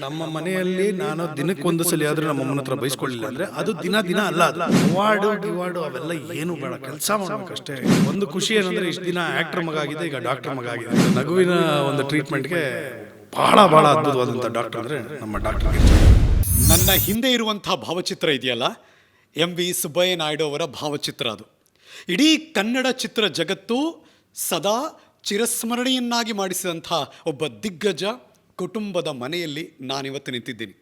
ನಮ್ಮ ಮನೆಯಲ್ಲಿ ನಾನು ದಿನಕ್ಕೊಂದು ಸಲ ಆದ್ರೆ ನಮ್ಮ ಅಮ್ಮನ ಹತ್ರ ಬೈಸ್ಕೊಳ್ಳಿಲ್ಲ ಅಂದ್ರೆ ಅದು ದಿನ ದಿನ ಅಲ್ಲ ಅದು ಅವಾರ್ಡು ಗಿವಾರ್ಡು ಅವೆಲ್ಲ ಏನು ಬೇಡ ಕೆಲಸ ಮಾಡ್ಬೇಕಷ್ಟೇ ಒಂದು ಖುಷಿ ಏನಂದ್ರೆ ಇಷ್ಟು ದಿನ ಆಕ್ಟರ್ ಮಗ ಆಗಿದೆ ಈಗ ಡಾಕ್ಟರ್ ಮಗ ಆಗಿದೆ ನಗುವಿನ ಒಂದು ಟ್ರೀಟ್ಮೆಂಟ್ಗೆ ಬಹಳ ಬಹಳ ಅದ್ಭುತವಾದಂತ ಡಾಕ್ಟರ್ ಅಂದ್ರೆ ನಮ್ಮ ಡಾಕ್ಟರ್ ನನ್ನ ಹಿಂದೆ ಇರುವಂಥ ಭಾವಚಿತ್ರ ಇದೆಯಲ್ಲ? ಎಂ ವಿ ಸುಬ್ಬಯ್ಯ ನಾಯ್ಡು ಅವರ ಭಾವಚಿತ್ರ ಅದು. ಇಡೀ ಕನ್ನಡ ಚಿತ್ರ ಜಗತ್ತು ಸದಾ ಚಿರಸ್ಮರಣೆಯನ್ನಾಗಿ ಮಾಡಿಸಿದಂಥ ಒಬ್ಬ ದಿಗ್ಗಜ ಕುಟುಂಬದ ಮನೆಯಲ್ಲಿ ನಾನಿವತ್ತು ನಿಂತಿದ್ದೀನಿ.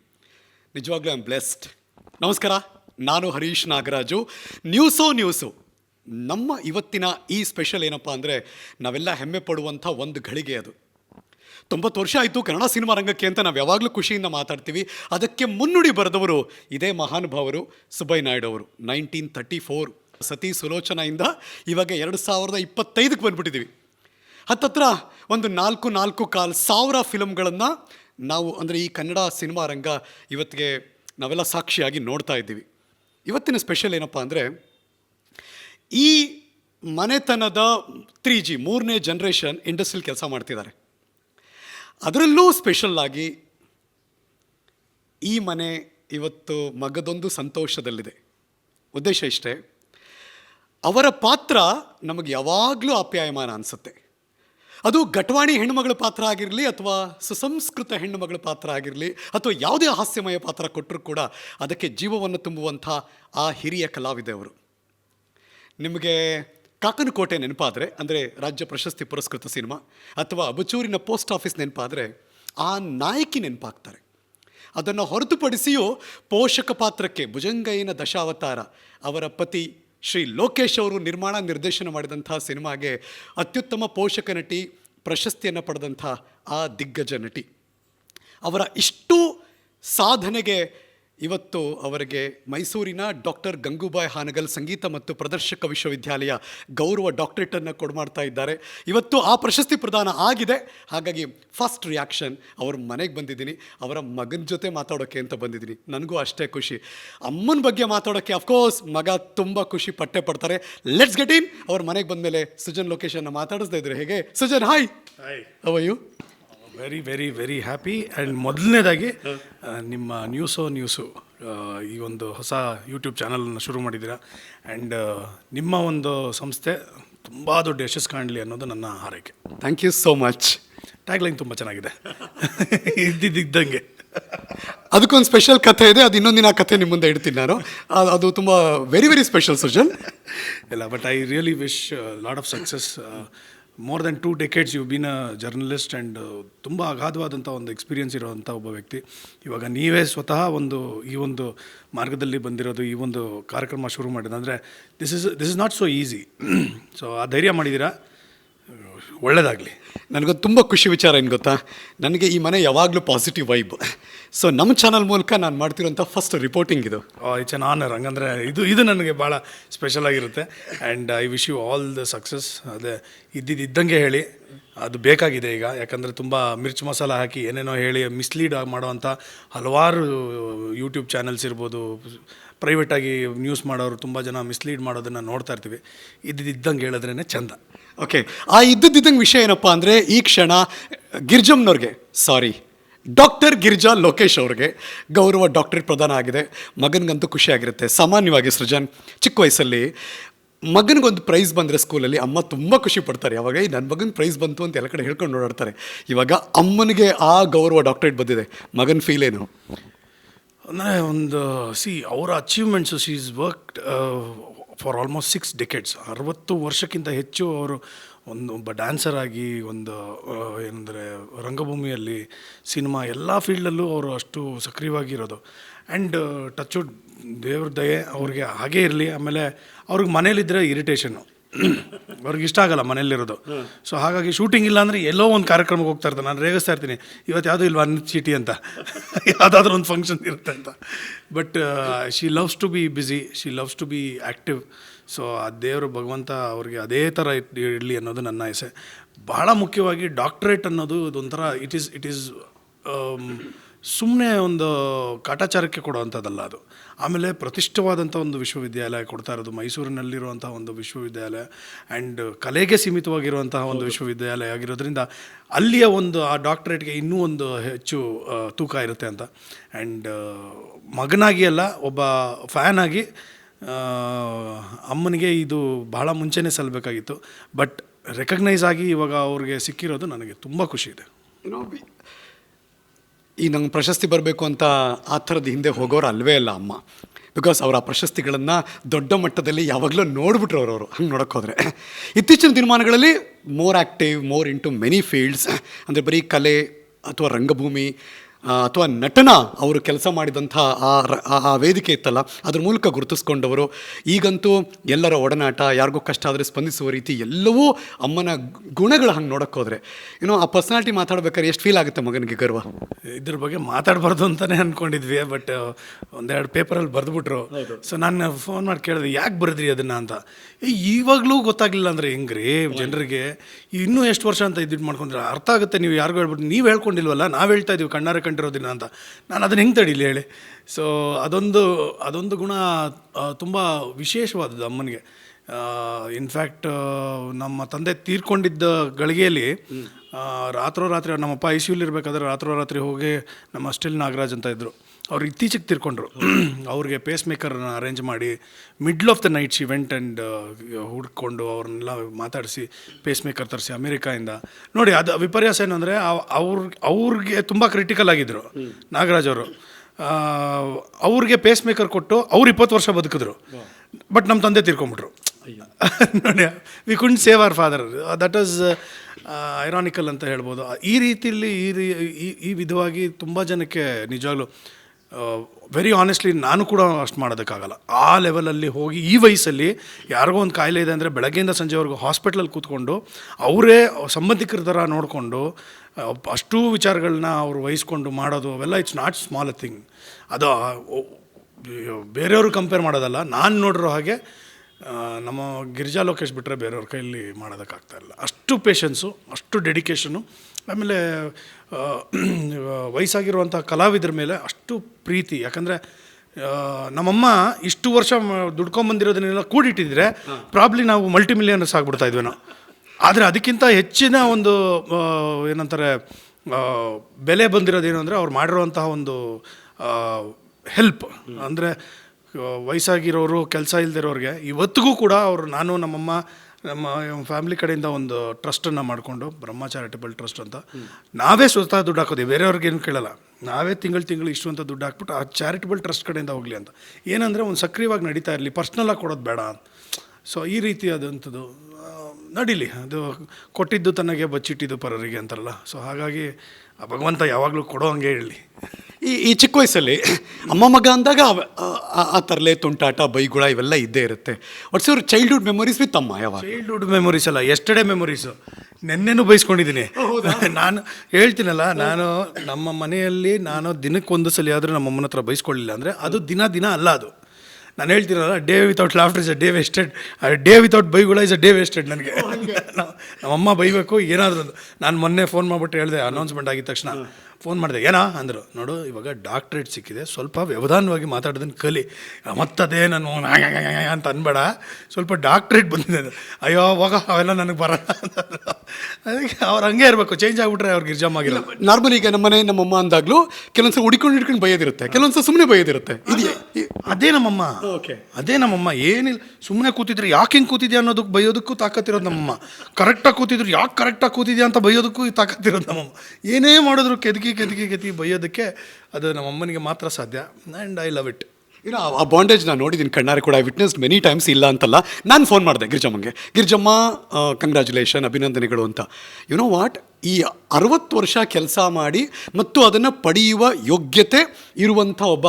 ನಿಜವಾಗ್ಲೂ ಐ ಆಮ್ ಬ್ಲೆಸ್ಡ್ ನಮಸ್ಕಾರ, ನಾನು ಹರೀಶ್ ನಾಗರಾಜು. ನ್ಯೂಸೋ ನ್ಯೂಸು ನಮ್ಮ ಇವತ್ತಿನ ಈ ಸ್ಪೆಷಲ್ ಏನಪ್ಪ ಅಂದರೆ ನಾವೆಲ್ಲ ಹೆಮ್ಮೆ ಪಡುವಂಥ ಒಂದು ಘಳಿಗೆ ಅದು. ತೊಂಬತ್ತು ವರ್ಷ ಆಯಿತು ಕನ್ನಡ ಸಿನಿಮಾ ರಂಗಕ್ಕೆ ಅಂತ ನಾವು ಯಾವಾಗಲೂ ಖುಷಿಯಿಂದ ಮಾತಾಡ್ತೀವಿ. ಅದಕ್ಕೆ ಮುನ್ನುಡಿ ಬರೆದವರು ಇದೇ ಮಹಾನುಭಾವರು ಸುಬ್ಬಯ್ಯ ನಾಯ್ಡು ಅವರು ನೈನ್ಟೀನ್ ತರ್ಟಿ ಫೋರ್ ಸತಿ ಸುಲೋಚನೆಯಿಂದ ಇವಾಗ ಎರಡು ಸಾವಿರದ ಇಪ್ಪತ್ತೈದಕ್ಕೆ ಬಂದ್ಬಿಟ್ಟಿದ್ದೀವಿ. ಹತ್ತತ್ರ ಒಂದು ನಾಲ್ಕು ನಾಲ್ಕು ಕಾಲ್ ಸಾವಿರ ಫಿಲಮ್ಗಳನ್ನು ನಾವು ಅಂದರೆ ಈ ಕನ್ನಡ ಸಿನಿಮಾ ರಂಗ ಇವತ್ತಿಗೆ ನಾವೆಲ್ಲ ಸಾಕ್ಷಿಯಾಗಿ ನೋಡ್ತಾ ಇದ್ದೀವಿ. ಇವತ್ತಿನ ಸ್ಪೆಷಲ್ ಏನಪ್ಪ ಅಂದರೆ ಈ ಮನೆತನದ ತ್ರೀ ಜಿ ಮೂರನೇ ಜನ್ರೇಷನ್ ಇಂಡಸ್ಟ್ರಿಯಲ್ಲಿ ಕೆಲಸ ಮಾಡ್ತಿದ್ದಾರೆ. ಅದರಲ್ಲೂ ಸ್ಪೆಷಲ್ಲಾಗಿ ಈ ಮನೆ ಇವತ್ತು ಮಗದೊಂದು ಸಂತೋಷದಲ್ಲಿದೆ. ಉದ್ದೇಶ ಇಷ್ಟೇ, ಅವರ ಪಾತ್ರ ನಮಗೆ ಯಾವಾಗಲೂ ಆಪ್ಯಾಯಮಾನ ಅನಿಸುತ್ತೆ. ಅದು ಘಟವಾಣಿ ಹೆಣ್ಣುಮಗಳ ಪಾತ್ರ ಆಗಿರಲಿ ಅಥವಾ ಸುಸಂಸ್ಕೃತ ಹೆಣ್ಣುಮಗಳ ಪಾತ್ರ ಆಗಿರಲಿ ಅಥವಾ ಯಾವುದೇ ಹಾಸ್ಯಮಯ ಪಾತ್ರ ಕೊಟ್ಟರೂ ಕೂಡ ಅದಕ್ಕೆ ಜೀವವನ್ನು ತುಂಬುವಂಥ ಆ ಹಿರಿಯ ಕಲಾವಿದೆ ಅವರು. ನಿಮಗೆ ಕಾಕನಕೋಟೆ ನೆನಪಾದರೆ, ಅಂದರೆ ರಾಜ್ಯ ಪ್ರಶಸ್ತಿ ಪುರಸ್ಕೃತ ಸಿನಿಮಾ, ಅಥವಾ ಅಬಚೂರಿನ ಪೋಸ್ಟ್ ಆಫೀಸ್ ನೆನಪಾದರೆ ಆ ನಾಯಕಿ ನೆನಪಾಗ್ತಾರೆ. ಅದನ್ನು ಹೊರತುಪಡಿಸಿಯೂ ಪೋಷಕ ಪಾತ್ರಕ್ಕೆ ಭುಜಂಗಯ್ಯನ ದಶಾವತಾರ ಅವರ ಪತಿ ಶ್ರೀ ಲೋಕೇಶ್ ಅವರು ನಿರ್ಮಾಣ ನಿರ್ದೇಶನ ಮಾಡಿದಂಥ ಸಿನಿಮಾಗೆ ಅತ್ಯುತ್ತಮ ಪೋಷಕ ನಟಿ ಪ್ರಶಸ್ತಿಯನ್ನು ಪಡೆದಂಥ ಆ ದಿಗ್ಗಜ ನಟಿ. ಅವರ ಇಷ್ಟು ಸಾಧನೆಗೆ ಇವತ್ತು ಅವರಿಗೆ ಮೈಸೂರಿನ ಡಾಕ್ಟರ್ ಗಂಗೂಬಾಯ್ ಹಾನಗಲ್ ಸಂಗೀತ ಮತ್ತು ಪ್ರದರ್ಶಕ ವಿಶ್ವವಿದ್ಯಾಲಯ ಗೌರವ ಡಾಕ್ಟರೇಟನ್ನು ಕೊಡ್ಮಾಡ್ತಾ ಇದ್ದಾರೆ. ಇವತ್ತು ಆ ಪ್ರಶಸ್ತಿ ಪ್ರದಾನ ಆಗಿದೆ. ಹಾಗಾಗಿ ಫಸ್ಟ್ ರಿಯಾಕ್ಷನ್ ಅವ್ರ ಮನೆಗೆ ಬಂದಿದ್ದೀನಿ. ಅವರ ಮಗನ ಜೊತೆ ಮಾತಾಡೋಕ್ಕೆ ಅಂತ ಬಂದಿದ್ದೀನಿ. ನನಗೂ ಅಷ್ಟೇ ಖುಷಿ. ಅಮ್ಮನ ಬಗ್ಗೆ ಮಾತಾಡೋಕ್ಕೆ ಅಫ್ಕೋರ್ಸ್ ಮಗ ತುಂಬ ಖುಷಿ ಪಟ್ಟೆ ಪಡ್ತಾರೆ. ಲೆಟ್ಸ್ ಗೆಟ್ ಇನ್ ಅವ್ರ ಮನೆಗೆ ಬಂದಮೇಲೆ ಸುಜನ್ ಲೊಕೇಶನ್ನ ಮಾತಾಡಿಸ್ತಾ ಇದ್ರು. ಹೇಗೆ? Sujan hi ಅವಯ್ಯು very very very happy and ಮೊದಲನೇದಾಗಿ ನಿಮ್ಮ ನ್ಯೂಸೋ ನ್ಯೂಸು ಈ ಒಂದು ಹೊಸ ಯೂಟ್ಯೂಬ್ ಚಾನಲನ್ನು ಶುರು ಮಾಡಿದ್ದೀರಾ? ಆ್ಯಂಡ್ ನಿಮ್ಮ ಒಂದು ಸಂಸ್ಥೆ ತುಂಬ ದೊಡ್ಡ ಯಶಸ್ಸು ಕಾಣಲಿ ಅನ್ನೋದು ನನ್ನ ಹಾರೈಕೆ. Thank you so much tagline ತುಂಬ ಚೆನ್ನಾಗಿದೆ. ಇದ್ದಿದ್ದಂಗೆ. ಅದಕ್ಕೊಂದು ಸ್ಪೆಷಲ್ ಕಥೆ ಇದೆ. ಅದು ಇನ್ನೊಂದಿನ ಕಥೆ ನಿಮ್ಮ ಮುಂದೆ ಇಡ್ತೀನಿ ನಾನು. ಅದು ತುಂಬ ವೆರಿ ವೆರಿ ಸ್ಪೆಷಲ್ ಸುಜನ್. ಇಲ್ಲ but I really wish lot of success more then two decades you been a journalist and ತುಂಬ ಅಗಾಧವಾದಂಥ ಒಂದು ಎಕ್ಸ್ಪೀರಿಯನ್ಸ್ ಇರೋವಂಥ ಒಬ್ಬ ವ್ಯಕ್ತಿ. ಇವಾಗ ನೀವೇ ಸ್ವತಃ ಒಂದು, ಈ ಒಂದು ಮಾರ್ಗದಲ್ಲಿ ಬಂದಿರೋದು, ಈ ಒಂದು ಕಾರ್ಯಕ್ರಮ ಶುರು ಮಾಡಿದ. ಅಂದರೆ this is this is not so easy so ಆ ಧೈರ್ಯ ಮಾಡಿದ್ದೀರಾ? ಒಳ್ಳೆಯದಾಗಲಿ ನನಗೆ ತುಂಬ ಖುಷಿ ವಿಚಾರ ಏನು ಗೊತ್ತಾ? ನನಗೆ ಈ ಮನೆ ಯಾವಾಗಲೂ ಪಾಸಿಟಿವ್ ವೈಬ್ ಸೊ ನಮ್ಮ ಚಾನಲ್ ಮೂಲಕ ನಾನು ಮಾಡ್ತಿರೋಂಥ ಫಸ್ಟ್ ರಿಪೋರ್ಟಿಂಗ್ ಇದು. ಇಟ್ಸ್ ಅನ್ ಆನರ್ ಹಂಗಂದ್ರೆ ಇದು ಇದು ನನಗೆ ಭಾಳ ಸ್ಪೆಷಲ್ ಆಗಿರುತ್ತೆ. And I wish you all the success ಅದೇ ಇದ್ದಿದ್ದು ಇದ್ದಂಗೆ ಹೇಳಿ. ಅದು ಬೇಕಾಗಿದೆ ಈಗ. ಯಾಕಂದರೆ ತುಂಬ ಮಿರ್ಚ್ ಮಸಾಲ ಹಾಕಿ ಏನೇನೋ ಹೇಳಿ ಮಿಸ್ಲೀಡ್ ಮಾಡುವಂಥ ಹಲವಾರು ಯೂಟ್ಯೂಬ್ ಚಾನಲ್ಸ್ ಇರ್ಬೋದು. ಪ್ರೈವೇಟಾಗಿ ನ್ಯೂಸ್ ಮಾಡೋರು ತುಂಬ ಜನ ಮಿಸ್ಲೀಡ್ ಮಾಡೋದನ್ನು ನೋಡ್ತಾ ಇರ್ತೀವಿ. ಇದ್ದಿದ್ದಂಗೆ ಹೇಳಿದ್ರೇ ಚಂದ. ಓಕೆ ಆ ಇದ್ದದ್ದಿದ್ದಂಗೆ ವಿಷಯ ಏನಪ್ಪ ಅಂದರೆ ಈ ಕ್ಷಣ ಗಿರ್ಜಮ್ನವ್ರಿಗೆ ಸಾರಿ ಡಾಕ್ಟರ್ ಗಿರ್ಜಾ ಲೋಕೇಶ್ ಅವ್ರಿಗೆ ಗೌರವ ಡಾಕ್ಟರೇಟ್ ಪ್ರದಾನ ಆಗಿದೆ. ಮಗನಿಗಂತೂ ಖುಷಿಯಾಗಿರುತ್ತೆ ಸಾಮಾನ್ಯವಾಗಿ ಸೃಜನ್, ಚಿಕ್ಕ ವಯಸ್ಸಲ್ಲಿ ಮಗನಿಗೊಂದು ಪ್ರೈಸ್ ಬಂದರೆ ಸ್ಕೂಲಲ್ಲಿ ಅಮ್ಮ ತುಂಬ ಖುಷಿ ಪಡ್ತಾರೆ. ಯಾವಾಗ ಈ ನನ್ನ ಮಗನ ಪ್ರೈಸ್ ಬಂತು ಅಂತ ಎಲ್ಲ ಕಡೆ ಹೇಳ್ಕೊಂಡು ಓಡಾಡ್ತಾರೆ. ಇವಾಗ ಅಮ್ಮನಿಗೆ ಆ ಗೌರವ ಡಾಕ್ಟರೇಟ್ ಬಂದಿದೆ. ಮಗನ ಫೀಲ್ ಏನು? ಅಂದರೆ ಒಂದು ಸಿ ಅವರ achievements she is worked for almost six decades ಅರವತ್ತು ವರ್ಷಕ್ಕಿಂತ ಹೆಚ್ಚು ಅವರು ಒಂದು ಒಬ್ಬ ಡ್ಯಾನ್ಸರ್ ಆಗಿ ಒಂದು ಏನಂದರೆ, ರಂಗಭೂಮಿಯಲ್ಲಿ ಸಿನಿಮಾ ಎಲ್ಲ ಫೀಲ್ಡಲ್ಲೂ ಅವರು ಅಷ್ಟು ಸಕ್ರಿಯವಾಗಿರೋದು. ಆ್ಯಂಡ್ ಟಚ್ ದೇವ್ರ ದಯೆ ಅವ್ರಿಗೆ ಹಾಗೇ ಇರಲಿ. ಆಮೇಲೆ ಅವ್ರಿಗೆ ಮನೇಲಿದ್ದರೆ ಇರಿಟೇಷನ್ನು ಅವ್ರಿಗೆ ಇಷ್ಟ ಆಗಲ್ಲ ಮನೇಲಿರೋದು ಸೊ ಹಾಗಾಗಿ ಶೂಟಿಂಗ್ ಇಲ್ಲ ಅಂದರೆ ಎಲ್ಲೋ ಒಂದು ಕಾರ್ಯಕ್ರಮಕ್ಕೆ ಹೋಗ್ತಾ ಇರ್ತಾರೆ. ನಾನು ರೇಗಿಸ್ತಾ ಇರ್ತೀನಿ. ಇವತ್ತು ಯಾವುದೂ ಇಲ್ವಾ ಅನ್ನ ಚೀಟಿ ಅಂತ. ಯಾವುದಾದ್ರೂ ಒಂದು ಫಂಕ್ಷನ್ ಇರುತ್ತೆ ಅಂತ. But she loves to be busy she loves to be active so ಆ ದೇವರು ಭಗವಂತ ಅವ್ರಿಗೆ ಅದೇ ಥರ ಇರಲಿ ಅನ್ನೋದು ನನ್ನ ಆಸೆ. ಭಾಳ ಮುಖ್ಯವಾಗಿ ಡಾಕ್ಟ್ರೇಟ್ ಅನ್ನೋದು ಇದೊಂಥರ ಇಟ್ ಈಸ್ ಇಟ್ ಈಸ್ ಸುಮ್ಮನೆ ಒಂದು ಕಾಟಾಚಾರಕ್ಕೆ ಕೊಡುವಂಥದ್ದಲ್ಲ ಅದು. ಆಮೇಲೆ ಪ್ರತಿಷ್ಠವಾದಂಥ ಒಂದು ವಿಶ್ವವಿದ್ಯಾಲಯ ಕೊಡ್ತಾ ಇರೋದು ಮೈಸೂರಿನಲ್ಲಿರುವಂಥ ಒಂದು ವಿಶ್ವವಿದ್ಯಾಲಯ ಆ್ಯಂಡ್ ಕಲೆಗೆ ಸೀಮಿತವಾಗಿರುವಂತಹ ಒಂದು ವಿಶ್ವವಿದ್ಯಾಲಯ ಆಗಿರೋದ್ರಿಂದ ಅಲ್ಲಿಯ ಒಂದು ಆ ಡಾಕ್ಟ್ರೇಟ್ಗೆ ಇನ್ನೂ ಒಂದು ಹೆಚ್ಚು ತೂಕ ಇರುತ್ತೆ ಅಂತ. ಆ್ಯಂಡ್ ಮಗನಾಗಿ ಅಲ್ಲ ಒಬ್ಬ ಫ್ಯಾನ್ ಆಗಿ ಅಮ್ಮನಿಗೆ ಇದು ಬಹಳ ಮುಂಚೆನೇ ಸಲ್ಲಬೇಕಾಗಿತ್ತು ಬಟ್ ರೆಕಗ್ನೈಸ್ ಆಗಿ ಇವಾಗ ಅವ್ರಿಗೆ ಸಿಕ್ಕಿರೋದು ನನಗೆ ತುಂಬ ಖುಷಿ ಇದೆ. ಈ ನಂಗೆ ಪ್ರಶಸ್ತಿ ಬರಬೇಕು ಅಂತ ಆ ಥರದ ಹಿಂದೆ ಹೋಗೋರು ಅಲ್ವೇ ಅಲ್ಲ ಅಮ್ಮ. ಬಿಕಾಸ್ ಅವರ ಪ್ರಶಸ್ತಿಗಳನ್ನು ದೊಡ್ಡ ಮಟ್ಟದಲ್ಲಿ ಯಾವಾಗಲೂ ನೋಡ್ಬಿಟ್ರು ಅವರು ಹಂಗೆ ನೋಡೋಕ್ಕೋದ್ರೆ ಇತ್ತೀಚಿನ ದಿನಮಾನಗಳಲ್ಲಿ more active more into many fields ಅಂದರೆ ಬರೀ ಕಲೆ ಅಥವಾ ರಂಗಭೂಮಿ ಅಥವಾ ನಟನ ಅವರು ಕೆಲಸ ಮಾಡಿದಂಥ ಆ ಆ- ವೇದಿಕೆ ಇತ್ತಲ್ಲ ಅದ್ರ ಮೂಲಕ ಗುರುತಿಸ್ಕೊಂಡವರು. ಈಗಂತೂ ಎಲ್ಲರ ಒಡನಾಟ ಯಾರಿಗೂ ಕಷ್ಟ ಆದರೆ ಸ್ಪಂದಿಸುವ ರೀತಿ ಎಲ್ಲವೂ ಅಮ್ಮನ ಗುಣಗಳು ಹಂಗೆ ನೋಡೋಕ್ಕೋದ್ರೆ ಏನೋ ಆ ಪರ್ಸನಾಲಿಟಿ ಮಾತಾಡ್ಬೇಕಾದ್ರೆ ಎಷ್ಟು ಫೀಲ್ ಆಗುತ್ತೆ ಮಗನಿಗೆ ಗರ್ವ? ಇದ್ರ ಬಗ್ಗೆ ಮಾತಾಡಬಾರ್ದು ಅಂತಲೇ ಅಂದ್ಕೊಂಡಿದ್ವಿ ಬಟ್ ಒಂದೆರಡು ಪೇಪರಲ್ಲಿ ಬರೆದ್ಬಿಟ್ರು. ಸೊ ನಾನು ಫೋನ್ ಮಾಡಿ ಕೇಳಿದೆ ಯಾಕೆ ಬರೆದ್ರಿ ಅದನ್ನು ಅಂತ. ಏ, ಇವಾಗಲೂ ಗೊತ್ತಾಗಲಿಲ್ಲ ಅಂದರೆ ಹೆಂಗ್ರಿ ಜನರಿಗೆ? ಇನ್ನೂ ಎಷ್ಟು ವರ್ಷ ಅಂತ ಇದ್ದು ಮಾಡ್ಕೊಂಡ್ರೆ ಅರ್ಥ ಆಗುತ್ತೆ. ನೀವು ಯಾರಿಗೂ ಹೇಳ್ಬಿಟ್ಟು ನೀವು ಹೇಳ್ಕೊಂಡಿಲ್ವಲ್ಲ ನಾವು ಹೇಳ್ತಾ ಇದ್ದೀವಿ ಕಣ್ಣಾರೆ ಕಂಡಿರೋದಿನ ಅಂತ. ನಾನು ಅದನ್ನು ಹೆಂಗೆ ತಡೀಲಿ ಹೇಳಿ? ಸೊ ಅದೊಂದು ಅದೊಂದು ಗುಣ ತುಂಬ ವಿಶೇಷವಾದದ್ದು ಅಮ್ಮನಿಗೆ. ಇನ್ಫ್ಯಾಕ್ಟ್ ನಮ್ಮ ತಂದೆ ತೀರ್ಕೊಂಡಿದ್ದ ಗಳಿಗೆಯಲ್ಲಿ ರಾತ್ರೋ ರಾತ್ರೋರಾತ್ರಿ ನಮ್ಮಪ್ಪ ಐ ಸಿ ರಾತ್ರೋ ರಾತ್ರೋರಾತ್ರಿ ಹೋಗಿ ನಮ್ಮ ಸ್ಟಿಲ್ ನಾಗರಾಜ್ ಅಂತ ಇದ್ದರು ಅವ್ರು ಇತ್ತೀಚೆಗೆ ತಿರ್ಕೊಂಡ್ರು. ಅವ್ರಿಗೆ ಪೇಸ್ ಮೇಕರ್ನ ಅರೇಂಜ್ ಮಾಡಿ middle of the night event went and ಹುಡ್ಕೊಂಡು ಅವ್ರನ್ನೆಲ್ಲ ಮಾತಾಡಿಸಿ ಪೇಸ್ ಮೇಕರ್ ತರಿಸಿ ಅಮೇರಿಕಾಯಿಂದ. ನೋಡಿ ಅದು ವಿಪರ್ಯಾಸ ಏನು ಅಂದರೆ ಅವ್ರ ಅವ್ರಿಗೆ ತುಂಬ ಕ್ರಿಟಿಕಲ್ ಆಗಿದ್ದರು ನಾಗರಾಜ್ ಅವರು. ಅವ್ರಿಗೆ ಪೇಸ್ ಮೇಕರ್ ಕೊಟ್ಟು ಅವ್ರು ಇಪ್ಪತ್ತು ವರ್ಷ ಬದುಕಿದ್ರು. ಬಟ್ ನಮ್ಮ ತಂದೆ ತಿರ್ಕೊಂಬಿಟ್ರು. ನೋಡಿ we could save our father that is ironical ಅಂತ ಹೇಳ್ಬೋದು. ಈ ರೀತಿಯಲ್ಲಿ ಈ ರೀ ಈ- ಈ ವಿಧವಾಗಿ ತುಂಬ ಜನಕ್ಕೆ ನಿಜವಾಗ್ಲೂ ವೆರಿ ಆನೆಸ್ಟ್ಲಿ ನಾನು ಕೂಡ ಅಷ್ಟು ಮಾಡೋದಕ್ಕಾಗಲ್ಲ. ಆ ಲೆವೆಲಲ್ಲಿ ಹೋಗಿ ಈ ವಯಸ್ಸಲ್ಲಿ ಯಾರಿಗೋ ಒಂದು ಕಾಯಿಲೆ ಇದೆ ಅಂದರೆ ಬೆಳಗ್ಗೆಯಿಂದ ಸಂಜೆವರೆಗೂ ಹಾಸ್ಪಿಟ್ಲಲ್ಲಿ ಕೂತ್ಕೊಂಡು ಅವರೇ ಸಂಬಂಧಿಕರ ಥರ ನೋಡಿಕೊಂಡು ಅಷ್ಟು ವಿಚಾರಗಳನ್ನ ಅವರು ವಹಿಸ್ಕೊಂಡು ಮಾಡೋದು ಅವೆಲ್ಲ ಇಟ್ಸ್ ನಾಟ್ ಸ್ಮಾಲ್ ಥಿಂಗ್ ಅದು ಬೇರೆಯವರು ಕಂಪೇರ್ ಮಾಡೋದಲ್ಲ. ನಾನು ನೋಡಿರೋ ಹಾಗೆ ನಮ್ಮ ಗಿರಿಜಾ ಲೋಕೇಶ್ ಬಿಟ್ಟರೆ ಬೇರೆಯವ್ರ ಕೈಯಲ್ಲಿ ಮಾಡೋದಕ್ಕಾಗ್ತಾ ಇಲ್ಲ. ಅಷ್ಟು ಪೇಷನ್ಸು ಅಷ್ಟು ಡೆಡಿಕೇಶನು ಆಮೇಲೆ ವಯಸ್ಸಾಗಿರುವಂಥ ಕಲಾವಿದರ ಮೇಲೆ ಅಷ್ಟು ಪ್ರೀತಿ. ಯಾಕಂದರೆ ನಮ್ಮಮ್ಮ ಇಷ್ಟು ವರ್ಷ ದುಡ್ಕೊಂಬಂದಿರೋದನ್ನೆಲ್ಲ ಕೂಡಿಟ್ಟಿದ್ರೆ ಪ್ರಾಬ್ಲಿ ನಾವು ಮಲ್ಟಿ ಮಿಲಿಯನರ್ಸ್ ಆಗ್ಬಿಡ್ತಾ ಇದ್ವಿ ನಾವು. ಆದರೆ ಅದಕ್ಕಿಂತ ಹೆಚ್ಚಿನ ಒಂದು ಏನಂತಾರೆ ಬೆಲೆ ಬಂದಿರೋದೇನು ಅಂದರೆ ಅವ್ರು ಮಾಡಿರುವಂತಹ ಒಂದು ಹೆಲ್ಪ್ ಅಂದರೆ ವಯಸ್ಸಾಗಿರೋರು ಕೆಲಸ ಇಲ್ಲದಿರೋರಿಗೆ ಇವತ್ತಿಗೂ ಕೂಡ ಅವರು ನಾನು ನಮ್ಮಮ್ಮ ನಮ್ಮ ಫ್ಯಾಮಿಲಿ ಕಡೆಯಿಂದ ಒಂದು ಟ್ರಸ್ಟನ್ನು ಮಾಡಿಕೊಂಡು ಬ್ರಹ್ಮ ಚಾರಿಟೇಬಲ್ ಟ್ರಸ್ಟ್ ಅಂತ. ನಾವೇ ಸ್ವತಃ ದುಡ್ಡು ಹಾಕೋದು ಬೇರೆಯವ್ರಿಗೇನು ಕೇಳಲ್ಲ. ನಾವೇ ತಿಂಗಳು ತಿಂಗಳು ಇಷ್ಟು ಅಂತ ದುಡ್ಡು ಹಾಕ್ಬಿಟ್ಟು ಆ ಚಾರಿಟಬಲ್ ಟ್ರಸ್ಟ್ ಕಡೆಯಿಂದ ಹೋಗಲಿ ಅಂತ. ಏನಂದರೆ ಒಂದು ಸಕ್ರಿಯವಾಗಿ ನಡೀತಾ ಇರಲಿ ಪರ್ಸ್ನಲಾಗಿ ಕೊಡೋದು ಬೇಡ ಸೊ ಈ ರೀತಿಯಾದಂಥದ್ದು ಆ, ನಡೀಲಿ. ಅದು ಕೊಟ್ಟಿದ್ದು ತನಗೆ ಬಚ್ಚಿಟ್ಟಿದ್ದು ಪರರಿಗೆ ಅಂತಾರಲ್ಲ. ಸೊ ಹಾಗಾಗಿ ಆ ಭಗವಂತ ಯಾವಾಗಲೂ ಕೊಡೋ ಹಂಗೆ ಹೇಳಿ. ಈ ಈ ಚಿಕ್ಕ ವಯಸ್ಸಲ್ಲಿ ಅಮ್ಮ ಮಗ ಅಂದಾಗ ಆ- ತರಲೆ ತುಂಟಾಟ ಬೈಗುಳ ಇವೆಲ್ಲ ಇದ್ದೇ ಇರುತ್ತೆ. What's your childhood memories with ಅಮ್ಮ ಯಾವಾಗ? ಚೈಲ್ಡ್ಹುಡ್ ಮೆಮೊರೀಸ್ ಅಲ್ಲ ಎಷ್ಟಡೆ ಮೆಮೊರೀಸು ನೆನ್ನೆನೂ ಬೈಸ್ಕೊಂಡಿದ್ದೀನಿ. ನಾನು ಹೇಳ್ತೀನಲ್ಲ ನಾನು ನಮ್ಮ ಮನೆಯಲ್ಲಿ ನಾನು ದಿನಕ್ಕೊಂದು ಸಲ ಆದರೂ ನಮ್ಮ ಅಮ್ಮನ ಹತ್ರ ಬೈಸ್ಕೊಳ್ಳಿಲ್ಲ ಅಂದರೆ ಅದು ದಿನ ದಿನ ಅಲ್ಲ ಅದು. ನಾನು ಹೇಳ್ತಿರಲ್ಲ day without laughter is a day wasted day without ಬೈಗುಳ is a day wasted ನನಗೆ. ನಮ್ಮಮ್ಮ ಬೈಬೇಕು ಏನಾದರೂ ನಾನು ಮೊನ್ನೆ ಫೋನ್ ಮಾಡಿಬಿಟ್ಟು ಹೇಳಿದೆ ಅನೌನ್ಸ್ಮೆಂಟ್ ಆಗಿದ ತಕ್ಷಣ. ಫೋನ್ ಮಾಡಿದೆ ಏನಾ? ಅಂದರು ನೋಡು ಇವಾಗ ಡಾಕ್ಟ್ರೇಟ್ ಸಿಕ್ಕಿದೆ. ಸ್ವಲ್ಪ ವ್ಯವಧಾನವಾಗಿ ಮಾತಾಡೋದನ್ನು ಕಲಿ. ಮತ್ತದೇ ನಾನು ಅಂತ ಅನ್ಬೇಡ. ಸ್ವಲ್ಪ ಡಾಕ್ಟ್ರೇಟ್ ಬಂದಿದೆ. ಅಯ್ಯೋ ಹೋಗ ಅವೆಲ್ಲ ನನಗೆ ಬರಲ್ಲ. ಅದಕ್ಕೆ ಅವ್ರು ಹಂಗೆ ಇರಬೇಕು ಚೇಂಜ್ ಆಗಿಬಿಟ್ರೆ ಅವ್ರಿಗೆ ಇರ್ಜಾಮ್ ಆಗಿಲ್ಲ ನಾರ್ಮಲ್ ಈಗ ನಮ್ಮನೆ ನಮ್ಮಮ್ಮ ಅಂದಾಗ್ಲೂ ಕೆಲವೊಂದ್ಸಲ ಹುಡ್ಕೊಂಡು ಹಿಡ್ಕೊಂಡು ಬೈಯೋದಿರುತ್ತೆ. ಕೆಲವೊಂದ್ಸಲ ಸುಮ್ಮನೆ ಬೈಯೋದಿರುತ್ತೆ. ಅದೇ ನಮ್ಮಮ್ಮ. ಓಕೆ ಅದೇ ನಮ್ಮಮ್ಮ ಏನಿಲ್ಲ ಸುಮ್ಮನೆ ಕೂತಿದ್ರೆ ಯಾಕೆ ಹಿಂಗೆ ಕೂತಿದ್ಯಾ ಅನ್ನೋದಕ್ಕೆ ಬೈಯೋದಕ್ಕೂ ತಾಕತ್ತಿರೋದು ನಮ್ಮಮ್ಮ. ಕರೆಕ್ಟಾಗಿ ಕೂತಿದ್ರು ಯಾಕೆ ಕರೆಕ್ಟಾಗಿ ಕೂತಿದ್ಯಾ ಅಂತ ಬೈಯೋದಕ್ಕೂ ತಾಕತ್ತಿರೋದು ನಮ್ಮಮ್ಮ. ಏನೇ ಮಾಡಿದ್ರು ಕೆದಕಿ ಕೆದಕಿ ಕೆದಕಿ ಬೈಯೋದಕ್ಕೆ ಅದು ನಮ್ಮಮ್ಮನಿಗೆ ಮಾತ್ರ ಸಾಧ್ಯ. ಆ್ಯಂಡ್ ಐ ಲವ್ ಇಟ್ ಏನೋ ಆ ಬಾಂಡೇಜ್ ನಾನು ನೋಡಿದ್ದೀನಿ ಕಣ್ಣಾರೆ ಕೂಡ ಐ ವಿಟ್ನೆಸ್ ಮೆನಿ ಟೈಮ್ಸ್ ಇಲ್ಲ ಅಂತಲ್ಲ. ನಾನು ಫೋನ್ ಮಾಡಿದೆ ಗಿರ್ಜಮ್ಮಂಗೆ. ಗಿರ್ಜಮ್ಮ ಕಂಗ್ರ್ಯಾಚುಲೇಷನ್ ಅಭಿನಂದನೆಗಳು ಅಂತ. ಯು ನೋ ವಾಟ್ ಈ ಅರವತ್ತು ವರ್ಷ ಕೆಲಸ ಮಾಡಿ ಮತ್ತು ಅದನ್ನು ಪಡೆಯುವ ಯೋಗ್ಯತೆ ಇರುವಂಥ ಒಬ್ಬ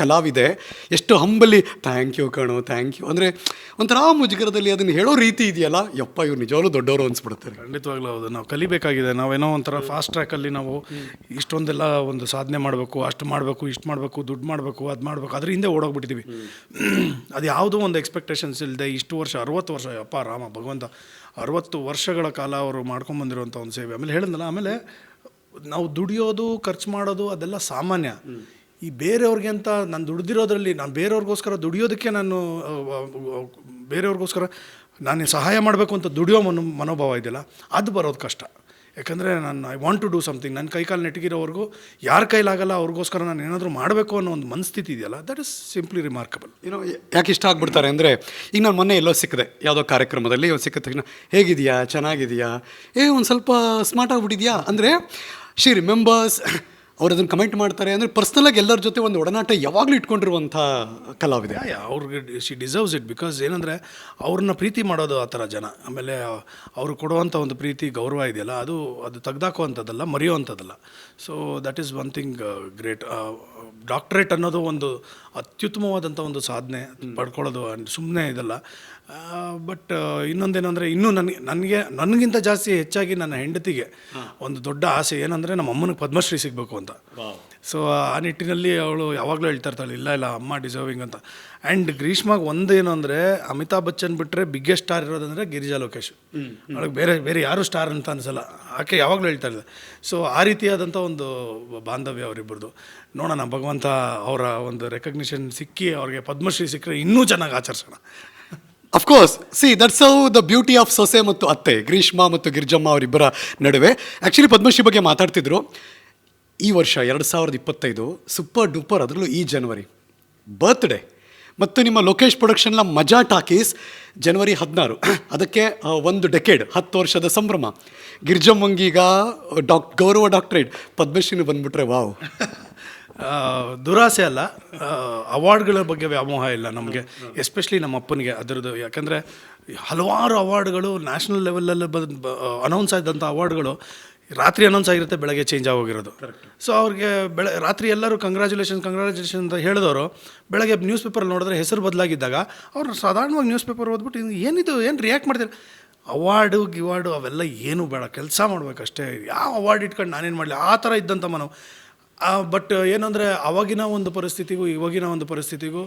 ಕಲಾವಿದೆ. ಎಷ್ಟು ಹಂಬಲಿ ಥ್ಯಾಂಕ್ ಯು ಕಣೋ ಥ್ಯಾಂಕ್ ಯು ಅಂದರೆ ಒಂಥರ ಮುಜುಗರದಲ್ಲಿ ಅದನ್ನು ಹೇಳೋ ರೀತಿ ಇದೆಯಲ್ಲ? ಯಪ್ಪ ಇವ್ರು ನಿಜವಾಗ್ಲೂ ದೊಡ್ಡವರು ಅನ್ಸ್ಬಿಡ್ತಾರೆ. ಖಂಡಿತವಾಗ್ಲೂ ಹೌದು. ನಾವು ಕಲಿಬೇಕಾಗಿದೆ. ನಾವೇನೋ ಒಂಥರ ಫಾಸ್ಟ್ ಟ್ರ್ಯಾಕಲ್ಲಿ ನಾವು ಇಷ್ಟೊಂದೆಲ್ಲ ಒಂದು ಸಾಧನೆ ಮಾಡಬೇಕು ಅಷ್ಟು ಮಾಡಬೇಕು ಇಷ್ಟು ಮಾಡಬೇಕು ದುಡ್ಡು ಮಾಡಬೇಕು ಅದು ಮಾಡಬೇಕು ಅದ್ರ ಹಿಂದೆ ಓಡೋಗ್ಬಿಟ್ಟಿದ್ದೀವಿ ಅದು ಯಾವುದೋ ಒಂದು ಎಕ್ಸ್ಪೆಕ್ಟೇಷನ್ಸ್ ಇಲ್ಲದೆ ಇಷ್ಟು ವರ್ಷ ಅರವತ್ತು ವರ್ಷ ಯಪ್ಪ ರಾಮ ಭಗವಂತ. ಅರವತ್ತು ವರ್ಷಗಳ ಕಾಲ ಅವರು ಮಾಡ್ಕೊಂಬಂದಿರುವಂಥ ಒಂದು ಸೇವೆ. ಆಮೇಲೆ ಹೇಳಿದ್ನಲ್ಲ, ಆಮೇಲೆ ನಾವು ದುಡಿಯೋದು, ಖರ್ಚು ಮಾಡೋದು ಅದೆಲ್ಲ ಸಾಮಾನ್ಯ. ಈ ಬೇರೆಯವ್ರಿಗೆ ಅಂತ ನಾನು ದುಡ್ದಿರೋದ್ರಲ್ಲಿ ನಾನು ಬೇರೆಯವ್ರಿಗೋಸ್ಕರ ದುಡಿಯೋದಕ್ಕೆ ನಾನು, ಬೇರೆಯವ್ರಿಗೋಸ್ಕರ ನಾನು ಸಹಾಯ ಮಾಡಬೇಕು ಅಂತ ದುಡಿಯೋ ಮನೋ, ಮನೋಭಾವ ಇದೆಯಲ್ಲ, ಅದು ಬರೋದು ಕಷ್ಟ. ಯಾಕಂದರೆ ನಾನು I want to do something ನನ್ನ ಕೈಕಾಲು ನೆಟ್ಟಗಿರೋವರೆಗೂ ಯಾರ ಕೈಲಾಗಲ್ಲ ಅವ್ರಿಗೋಸ್ಕರ ನಾನು ಏನಾದರೂ ಮಾಡಬೇಕು ಅನ್ನೋ ಒಂದು ಮನಸ್ಥಿತಿ ಇದೆಯಲ್ಲ ದಟ್ ಇಸ್ ಸಿಂಪ್ಲಿ ರಿಮಾರ್ಕಬಲ್ ಏನೋ ಯಾಕೆ ಇಷ್ಟ ಆಗ್ಬಿಡ್ತಾರೆ ಅಂದರೆ, ಈಗ ನಾನು ಮೊನ್ನೆ ಎಲ್ಲೋ ಸಿಕ್ಕಿದೆ, ಯಾವುದೋ ಕಾರ್ಯಕ್ರಮದಲ್ಲಿ ಸಿಕ್ಕಿದ ತಕ್ಷಣ ಹೇಗಿದೆಯಾ ಚೆನ್ನಾಗಿದೆಯಾ ಏ, ಒಂದು ಸ್ವಲ್ಪ ಸ್ಮಾರ್ಟ್ ಆಗಿಬಿಟ್ಟಿದ್ಯಾ ಅಂದರೆ ಶಿ ರಿಮೆಂಬರ್ಸ್ ಅವ್ರು ಅದನ್ನು ಕಮೆಂಟ್ ಮಾಡ್ತಾರೆ ಅಂದರೆ ಪರ್ಸ್ನಲಾಗಿ ಎಲ್ಲರ ಜೊತೆ ಒಂದು ಒಡನಾಟ ಯಾವಾಗಲೂ ಇಟ್ಕೊಂಡಿರುವಂಥ ಕಲಾವಿದೆ. ಅವ್ರಿಗೆ ಶಿ ಡಿಸರ್ವ್ಸ್ ಇಟ್ ಬಿಕಾಸ್ ಏನಂದರೆ ಅವ್ರನ್ನ ಪ್ರೀತಿ ಮಾಡೋದು ಆ ಥರ ಜನ. ಆಮೇಲೆ ಅವರು ಕೊಡುವಂಥ ಒಂದು ಪ್ರೀತಿ, ಗೌರವ ಇದೆಯಲ್ಲ, ಅದು ಅದು ತೆಗ್ದಾಕುವಂಥದ್ದಲ್ಲ, ಮರೆಯುವಂಥದ್ದಲ್ಲ. So that is one thing great doctorate ಅನ್ನೋದು ಒಂದು ಅತ್ಯುತ್ತಮವಾದಂಥ ಒಂದು ಸಾಧನೆ, ಪಡ್ಕೊಳ್ಳೋದು ಸುಮ್ಮನೆ ಇದಲ್ಲ. ಬಟ್ ಇನ್ನೊಂದೇನೆಂದರೆ ಇನ್ನೂ ನನಗೆ ನನಗೆ ನನಗಿಂತ ಜಾಸ್ತಿ ಹೆಚ್ಚಾಗಿ ನನ್ನ ಹೆಂಡತಿಗೆ ಒಂದು ದೊಡ್ಡ ಆಸೆ ಏನಂದರೆ ನಮ್ಮ ಅಮ್ಮನಿಗೆ ಪದ್ಮಶ್ರೀ ಸಿಗಬೇಕು ಅಂತ. ಸೊ ಆ ನಿಟ್ಟಿನಲ್ಲಿ ಅವಳು ಯಾವಾಗಲೂ ಹೇಳ್ತಾ ಇರ್ತಾಳೆ ಇಲ್ಲ ಇಲ್ಲ ಅಮ್ಮ ಡಿಸರ್ವಿಂಗ್ ಅಂತ. ಆ್ಯಂಡ್ ಗ್ರೀಷ್ಮಾಗ ಒಂದೇನು ಅಂದರೆ ಅಮಿತಾಬ್ ಬಚ್ಚನ್ ಬಿಟ್ಟರೆ ಬಿಗ್ಗೆಸ್ಟ್ ಸ್ಟಾರ್ ಇರೋದಂದರೆ ಗಿರಿಜಾ ಲೋಕೇಶ್. ಅವಳಿಗೆ ಬೇರೆ ಬೇರೆ ಯಾರು ಸ್ಟಾರ್ ಅಂತ ಅನ್ಸಲ್ಲ. ಆಕೆ ಯಾವಾಗಲೂ ಹೇಳ್ತಾ ಇದ್ದೆ ಸೊ ಆ ರೀತಿಯಾದಂಥ ಒಂದು ಬಾಂಧವ್ಯ ಅವರಿಬ್ಬರದು. ನೋಡೋಣ ಭಗವಂತ ಅವರ ಒಂದು ರೆಕಗ್ನಿಷನ್ ಸಿಕ್ಕಿ ಅವ್ರಿಗೆ ಪದ್ಮಶ್ರೀ ಸಿಕ್ಕರೆ ಇನ್ನೂ ಚೆನ್ನಾಗಿ ಆಚರಿಸೋಣ. Of course see that's how the beauty of ಸೊಸೆ ಮತ್ತು ಅತ್ತೆ ಗ್ರೀಷ್ಮಾ ಮತ್ತು ಗಿರ್ಜಮ್ಮ ಅವರಿಬ್ಬರ ನಡುವೆ. ಆ್ಯಕ್ಚುಲಿ ಪದ್ಮಶ್ರೀ ಬಗ್ಗೆ ಮಾತಾಡ್ತಿದ್ರು. ಈ ವರ್ಷ ಎರಡು ಸಾವಿರದ ಇಪ್ಪತ್ತೈದು ಸೂಪರ್ ಡೂಪರ್ ಅದರಲ್ಲೂ ಈ ಜನವರಿ ಬರ್ತ್ಡೇ ಮತ್ತು ನಿಮ್ಮ ಲೋಕೇಶ್ ಪ್ರೊಡಕ್ಷನ್ನ ಮಜಾ ಟಾಕೀಸ್ ಜನವರಿ ಹದಿನಾರು. ಅದಕ್ಕೆ ಒಂದು ಡೆಕೆಡ್ ಹತ್ತು ವರ್ಷದ ಸಂಭ್ರಮ. ಗಿರ್ಜಮ್ಮಂಗೀಗ ಡಾಕ್, ಗೌರವ ಡಾಕ್ಟ್ರೇಟ್ ಪದ್ಮಶ್ರೀನು ಬಂದುಬಿಟ್ರೆ ವಾವ್ ದುರಾಸೆ ಅಲ್ಲ. ಅವಾರ್ಡ್ಗಳ ಬಗ್ಗೆ ವ್ಯಾಮೋಹ ಇಲ್ಲ ನಮಗೆ. ಎಸ್ಪೆಷಲಿ ನಮ್ಮ ಅಪ್ಪನಿಗೆ ಅದರದ್ದು. ಯಾಕಂದರೆ ಹಲವಾರು ಅವಾರ್ಡ್ಗಳು ನ್ಯಾಷನಲ್ ಲೆವೆಲಲ್ಲಿ ಬಂದು ಅನೌನ್ಸ್ ಆದಂಥ ಅವಾರ್ಡ್ಗಳು ರಾತ್ರಿ ಅನೌನ್ಸ್ ಆಗಿರುತ್ತೆ ಬೆಳಗ್ಗೆ ಚೇಂಜ್ ಆಗೋಗಿರೋದು. ಸೊ ಅವ್ರಿಗೆ ಬೆಳೆ ರಾತ್ರಿ ಎಲ್ಲರೂ ಕಂಗ್ರ್ಯಾಚುಲೇಷನ್ ಕಂಗ್ರ್ಯಾಚುಲೇಷನ್ ಅಂತ ಹೇಳಿದವರು ಬೆಳಗ್ಗೆ ನ್ಯೂಸ್ ಪೇಪರ್ ನೋಡಿದ್ರೆ ಹೆಸರು ಬದಲಾಗಿದ್ದಾಗ ಅವರು ಸಾಧಾರಣವಾಗಿ ನ್ಯೂಸ್ ಪೇಪರ್ ಓದ್ಬಿಟ್ಟು ಏನಿದು ಏನು ರಿಯಾಕ್ಟ್ ಮಾಡ್ತಾರೆ ಅವಾರ್ಡು ಗಿವಾರ್ಡು ಅವೆಲ್ಲ ಏನೂ ಬೇಡ ಕೆಲಸ ಮಾಡಬೇಕಷ್ಟೇ. ಯಾವ ಅವಾರ್ಡ್ ಇಟ್ಕೊಂಡು ನಾನೇನು ಮಾಡಲಿ? ಆ ಥರ ಇದ್ದಂಥ ಮನವು. ಬಟ್ ಏನಂದರೆ ಆವಾಗಿನ ಒಂದು ಪರಿಸ್ಥಿತಿಗೂ ಇವಾಗಿನ ಒಂದು ಪರಿಸ್ಥಿತಿಗೂ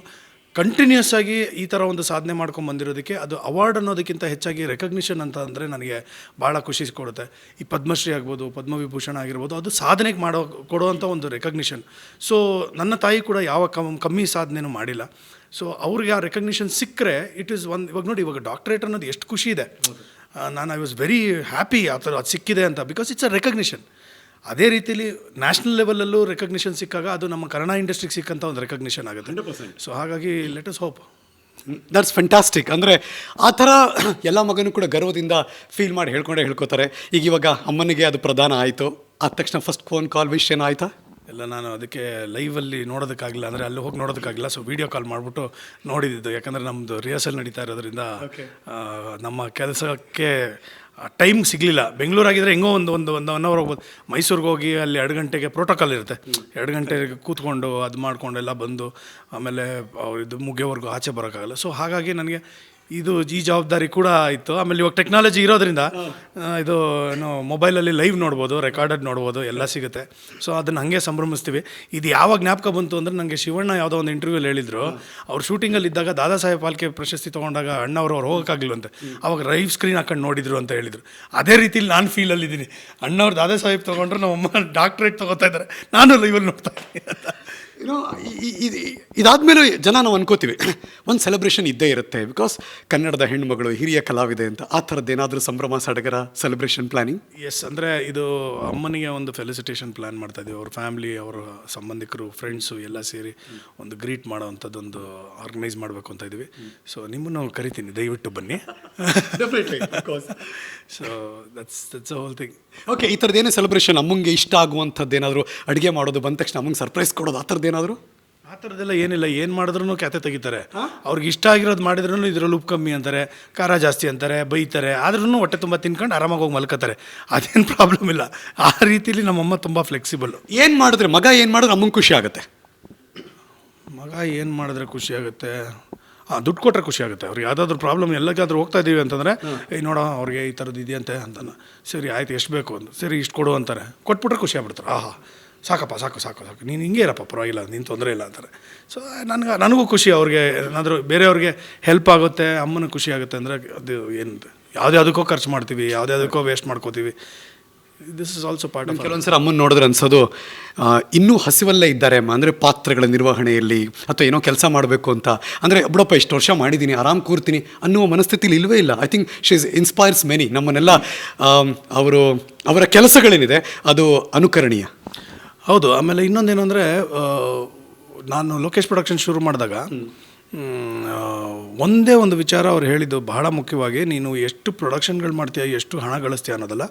ಕಂಟಿನ್ಯೂಸ್ ಆಗಿ ಈ ಥರ ಒಂದು ಸಾಧನೆ ಮಾಡ್ಕೊಂಡು ಬಂದಿರೋದಕ್ಕೆ ಅದು ಅವಾರ್ಡ್ ಅನ್ನೋದಕ್ಕಿಂತ ಹೆಚ್ಚಾಗಿ ರೆಕಗ್ನಿಷನ್ ಅಂತ ಅಂದರೆ ನನಗೆ ಭಾಳ ಖುಷಿ ಕೊಡುತ್ತೆ. ಈ ಪದ್ಮಶ್ರೀ ಆಗ್ಬೋದು ಪದ್ಮವಿಭೂಷಣ ಆಗಿರ್ಬೋದು ಅದು ಸಾಧನೆಗೆ ಮಾಡೋ ಕೊಡುವಂಥ ಒಂದು ರೆಕಗ್ನಿಷನ್ ಸೊ ನನ್ನ ತಾಯಿ ಕೂಡ ಯಾವ ಕಮ್ ಕಮ್ಮಿ ಸಾಧನೆನೂ ಮಾಡಿಲ್ಲ. ಸೊ ಅವ್ರಿಗೆ ಆ ರೆಕಗ್ನಿಷನ್ ಸಿಕ್ಕರೆ ಇಟ್ ಈಸ್ ಒನ್ ಇವಾಗ ನೋಡಿ ಇವಾಗ ಡಾಕ್ಟ್ರೇಟ್ ಅನ್ನೋದು ಎಷ್ಟು ಖುಷಿ ಇದೆ. ನಾನು ಐ ವಾಸ್ ವೆರಿ ಹ್ಯಾಪಿ ಆ ಥರ ಅದು ಸಿಕ್ಕಿದೆ ಅಂತ ಬಿಕಾಸ್ ಇಟ್ಸ್ ಅ ರೆಕಗ್ನಿಷನ್ ಅದೇ ರೀತಿಲಿ ನ್ಯಾಷನಲ್ ಲೆವೆಲಲ್ಲೂ ರೆಕಗ್ನಿಷನ್ ಸಿಕ್ಕಾಗ ಅದು ನಮ್ಮ ಕನ್ನಡ ಇಂಡಸ್ಟ್ರಿಗೆ ಸಿಕ್ಕಂಥ ಒಂದು ರೆಕಗ್ನಿಷನ್ ಆಗುತ್ತೆ. ಸೊ ಹಾಗಾಗಿ let is hope that's fantastic ಅಂದರೆ ಆ ಥರ ಎಲ್ಲ ಮಗನೂ ಕೂಡ ಗರ್ವದಿಂದ ಫೀಲ್ ಮಾಡಿ ಹೇಳ್ಕೊಂಡೇ ಹೇಳ್ಕೋತಾರೆ. ಈಗ ಇವಾಗ ಅಮ್ಮನಿಗೆ ಅದು ಪ್ರಧಾನ ಆಯಿತು. ಆದ ತಕ್ಷಣ ಫಸ್ಟ್ ಫೋನ್ ಕಾಲ್ ವಿಷ್ ಏನೋ ಆಯ್ತಾ ಎಲ್ಲ ನಾನು ಅದಕ್ಕೆ ಲೈವಲ್ಲಿ ನೋಡೋದಕ್ಕಾಗಿಲ್ಲ ಅಂದರೆ ಅಲ್ಲಿ ಹೋಗಿ ನೋಡೋದಕ್ಕಾಗಿಲ್ಲ ಸೊ ವೀಡಿಯೋ ಕಾಲ್ ಮಾಡಿಬಿಟ್ಟು ನೋಡಿದ್ದು ಯಾಕಂದರೆ ನಮ್ಮದು ರಿಹರ್ಸಲ್ ನಡೀತಾ ಇರೋದ್ರಿಂದ ನಮ್ಮ ಕೆಲಸಕ್ಕೆ ಟೈಮ್ ಸಿಗಲಿಲ್ಲ. ಬೆಂಗಳೂರಾಗಿದ್ದರೆ ಹೆಂಗೋ ಒಂದು ಒಂದು ಒಂದು ಒನ್ ಅವರ್ ಹೋಗ್ಬೋದು. ಮೈಸೂರಿಗೆ ಹೋಗಿ ಅಲ್ಲಿ ಎರಡು ಗಂಟೆಗೆ ಪ್ರೋಟೋಕಾಲ್ ಇರುತ್ತೆ. ಎರಡು ಗಂಟೆಗೆ ಕೂತ್ಕೊಂಡು ಅದು ಮಾಡ್ಕೊಂಡು ಎಲ್ಲ ಬಂದು ಆಮೇಲೆ ಇದು ಮುಗಿಯೋವರೆಗೂ ಆಚೆ ಬರೋಕ್ಕಾಗಲ್ಲ. ಸೊ ಹಾಗಾಗಿ ನನಗೆ ಇದು ಈ ಜವಾಬ್ದಾರಿ ಕೂಡ ಇತ್ತು ಆಮೇಲೆ ಇವಾಗ ಟೆಕ್ನಾಲಜಿ ಇರೋದ್ರಿಂದ ಇದು ಏನು ಮೊಬೈಲಲ್ಲಿ ಲೈವ್ ನೋಡ್ಬೋದು ರೆಕಾರ್ಡೆಡ್ ನೋಡ್ಬೋದು ಎಲ್ಲ ಸಿಗುತ್ತೆ. ಸೊ ಅದನ್ನು ಹಾಗೆ ಸಂಭ್ರಮಿಸ್ತೀವಿ. ಇದು ಯಾವಾಗ ಜ್ಞಾಪಕ ಬಂತು ಅಂದರೆ ನನಗೆ ಶಿವಣ್ಣ ಯಾವುದೋ ಒಂದು ಇಂಟರ್ವ್ಯೂಲಿ ಹೇಳಿದ್ರು. ಅವ್ರು ಶೂಟಿಂಗಲ್ಲಿ ಇದ್ದಾಗ ದಾದಾ ಸಾಹೇಬ್ ಪಾಲ್ಕೆ ಪ್ರಶಸ್ತಿ ತೊಗೊಂಡಾಗ ಅಣ್ಣವ್ರು ಅವ್ರು ಹೋಗೋಕ್ಕಾಗಲಿಲ್ವಂತೆ ಅವಾಗ ಲೈವ್ ಸ್ಕ್ರೀನ್ ಹಾಕೊಂಡು ನೋಡಿದ್ರು ಅಂತ ಹೇಳಿದರು. ಅದೇ ರೀತಿಲಿ ನಾನು ಫೀಲಲ್ಲಿದ್ದೀನಿ ಅಣ್ಣವ್ರು ದಾದಾ ಸಾಹೇಬ್ ತೊಗೊಂಡ್ರು ನಮ್ಮಮ್ಮ ಡಾಕ್ಟ್ರೇಟ್ ತೊಗೋತಾ ಇದ್ದಾರೆ. ನಾನು ಲೈವಲ್ಲಿ ನೋಡ್ತಾ ಇದ್ದೀನಿ ಅಂತ. ಏನೋ ಇದಾದಮೇಲೆ ಜನ ನಾವು ಅನ್ಕೋತೀವಿ ಒಂದು ಸೆಲೆಬ್ರೇಷನ್ ಇದ್ದೇ ಇರುತ್ತೆ ಬಿಕಾಸ್ ಕನ್ನಡದ ಹೆಣ್ಣುಮಗಳು ಹಿರಿಯ ಕಲಾವಿದೆ ಅಂತ ಆ ಥರದ್ದು ಏನಾದರೂ ಸಂಭ್ರಮ ಸಡಗರ ಸೆಲೆಬ್ರೇಷನ್ ಪ್ಲಾನಿಂಗ್ ಎಸ್ ಅಂದರೆ ಇದು ಅಮ್ಮನಿಗೆ ಒಂದು ಫೆಲಿಸಿಟೇಷನ್ ಪ್ಲ್ಯಾನ್ ಮಾಡ್ತಾ ಇದ್ದೀವಿ. ಅವ್ರ ಫ್ಯಾಮಿಲಿ ಅವರ ಸಂಬಂಧಿಕರು ಫ್ರೆಂಡ್ಸು ಎಲ್ಲ ಸೇರಿ ಒಂದು ಗ್ರೀಟ್ ಮಾಡೋ ಅಂಥದ್ದೊಂದು ಆರ್ಗನೈಸ್ ಮಾಡಬೇಕು ಅಂತ ಇದ್ದೀವಿ. ಸೊ ನಿಮ್ಮನ್ನು ಕರಿತೀನಿ ದಯವಿಟ್ಟು ಬನ್ನಿ. So that's that's whole thing okay ಈ ಥರದ್ದು ಏನೇ ಸೆಲೆಬ್ರೇಷನ್ ಅಮ್ಮಂಗೆ ಇಷ್ಟ ಆಗುವಂಥದ್ದು ಏನಾದರೂ ಅಡುಗೆ ಮಾಡೋದು ಬಂದ ತಕ್ಷಣ ಅಮ್ಮಂಗೆ ಸರ್ಪ್ರೈಸ್ ಕೊಡೋದು ಆ ಥರದ್ದು ಏನಾದರೂ? ಆ ಥರದ್ದೆಲ್ಲ ಏನಿಲ್ಲ ಏನು ಮಾಡಿದ್ರು ಕ್ಯಾತೆ ತೆಗಿತಾರೆ. ಅವ್ರಿಗೆ ಇಷ್ಟ ಆಗಿರೋದು ಮಾಡಿದ್ರು ಇದರಲ್ಲಿ ಉಪ್ಪು ಕಮ್ಮಿ ಅಂತಾರೆ ಖಾರ ಜಾಸ್ತಿ ಅಂತಾರೆ ಬೈತಾರೆ ಆದ್ರೂ ಹೊಟ್ಟೆ ತುಂಬ ತಿನ್ಕೊಂಡು ಆರಾಮಾಗಿ ಹೋಗಿ ಮಲ್ಕೋತಾರೆ ಅದೇನು ಪ್ರಾಬ್ಲಮ್ ಇಲ್ಲ. ಆ ರೀತಿಲಿ ನಮ್ಮಮ್ಮ ತುಂಬ ಫ್ಲೆಕ್ಸಿಬಲ್ ಏನು ಮಾಡಿದ್ರೆ ಮಗ ಏನು ಮಾಡಿದ್ರೆ ಅಮ್ಮಂಗೆ ಖುಷಿ ಆಗುತ್ತೆ? ಮಗ ಏನು ಮಾಡಿದ್ರೆ ಖುಷಿ ಆಗುತ್ತೆ? ಹಾಂ ದುಡ್ಡು ಕೊಟ್ಟರೆ ಖುಷಿ ಆಗುತ್ತೆ. ಅವ್ರಿಗೆ ಯಾವುದಾದ್ರೂ ಪ್ರಾಬ್ಲಮ್ ಎಲ್ಲಕ್ಕಾದ್ರೂ ಹೋಗ್ತಾ ಇದ್ದೀವಿ ಅಂತಂದರೆ ಏ ನೋಡ ಅವ್ರಿಗೆ ಈ ಥರದ್ದು ಇದೆಯಂತೆ ಅಂತಾನೆ ಸರಿ ಆಯ್ತು ಎಷ್ಟು ಬೇಕು ಅಂತ ಸರಿ ಇಷ್ಟು ಕೊಡು ಅಂತಾರೆ. ಕೊಟ್ಬಿಟ್ರೆ ಖುಷಿ ಆಗ್ಬಿಡ್ತಾರೆ. ಆಹಾ. ಸಾಕಪ್ಪ ಸಾಕು ಸಾಕು ಸಾಕು. ನೀನು ಹಿಂಗೆ ಇರಪ್ಪ ಪರವಾಗಿಲ್ಲ ನೀನು ತೊಂದರೆ ಇಲ್ಲ ಅಂತಾರೆ. ಸೊ ನನಗೆ ನನಗೂ ಖುಷಿ ಅವ್ರಿಗೆ ಏನಾದರೂ ಬೇರೆಯವ್ರಿಗೆ ಹೆಲ್ಪ್ ಆಗುತ್ತೆ ಅಮ್ಮನಿಗೆ ಖುಷಿ ಆಗುತ್ತೆ ಅಂದರೆ ಅದು ಏನು ಯಾವುದ್ಯಾವುದಕ್ಕೋ ಖರ್ಚು ಮಾಡ್ತೀವಿ ಯಾವುದ್ಯಾವುದಕ್ಕೋ ವೇಸ್ಟ್ ಮಾಡ್ಕೋತೀವಿ. This is also part of ಕೆಲವೊಂದ್ಸಲ ಅಮ್ಮನ ನೋಡಿದ್ರೆ ಅನ್ಸೋದು ಇನ್ನೂ ಹಸಿವಲ್ಲೇ ಇದ್ದಾರೆ ಅಮ್ಮ. ಅಂದರೆ ಪಾತ್ರಗಳ ನಿರ್ವಹಣೆಯಲ್ಲಿ ಅಥವಾ ಏನೋ ಕೆಲಸ ಮಾಡಬೇಕು ಅಂತ. ಅಂದರೆ ಬಿಡಪ್ಪ ಇಷ್ಟು ವರ್ಷ ಮಾಡಿದ್ದೀನಿ ಆರಾಮ್ ಕೂರ್ತೀನಿ ಅನ್ನುವ ಮನಸ್ಥಿತಿಲಿ ಇಲ್ಲವೇ ಇಲ್ಲ. I think she is inspires many ನಮ್ಮನ್ನೆಲ್ಲ ಅವರು ಅವರ ಕೆಲಸಗಳೇನಿದೆ ಅದು ಅನುಕರಣೀಯ. ಹೌದು ಆಮೇಲೆ ಇನ್ನೊಂದೇನು ಅಂದರೆ ನಾನು ಲೋಕೇಶ್ ಪ್ರೊಡಕ್ಷನ್ ಶುರು ಮಾಡಿದಾಗ ಒಂದೇ ಒಂದು ವಿಚಾರ ಅವ್ರು ಹೇಳಿದ್ದು ಬಹಳ ಮುಖ್ಯವಾಗಿ ನೀನು ಎಷ್ಟು ಪ್ರೊಡಕ್ಷನ್ಗಳು ಮಾಡ್ತೀಯ ಎಷ್ಟು ಹಣ ಗಳಿಸ್ತೀಯ ಅನ್ನೋದಲ್ಲ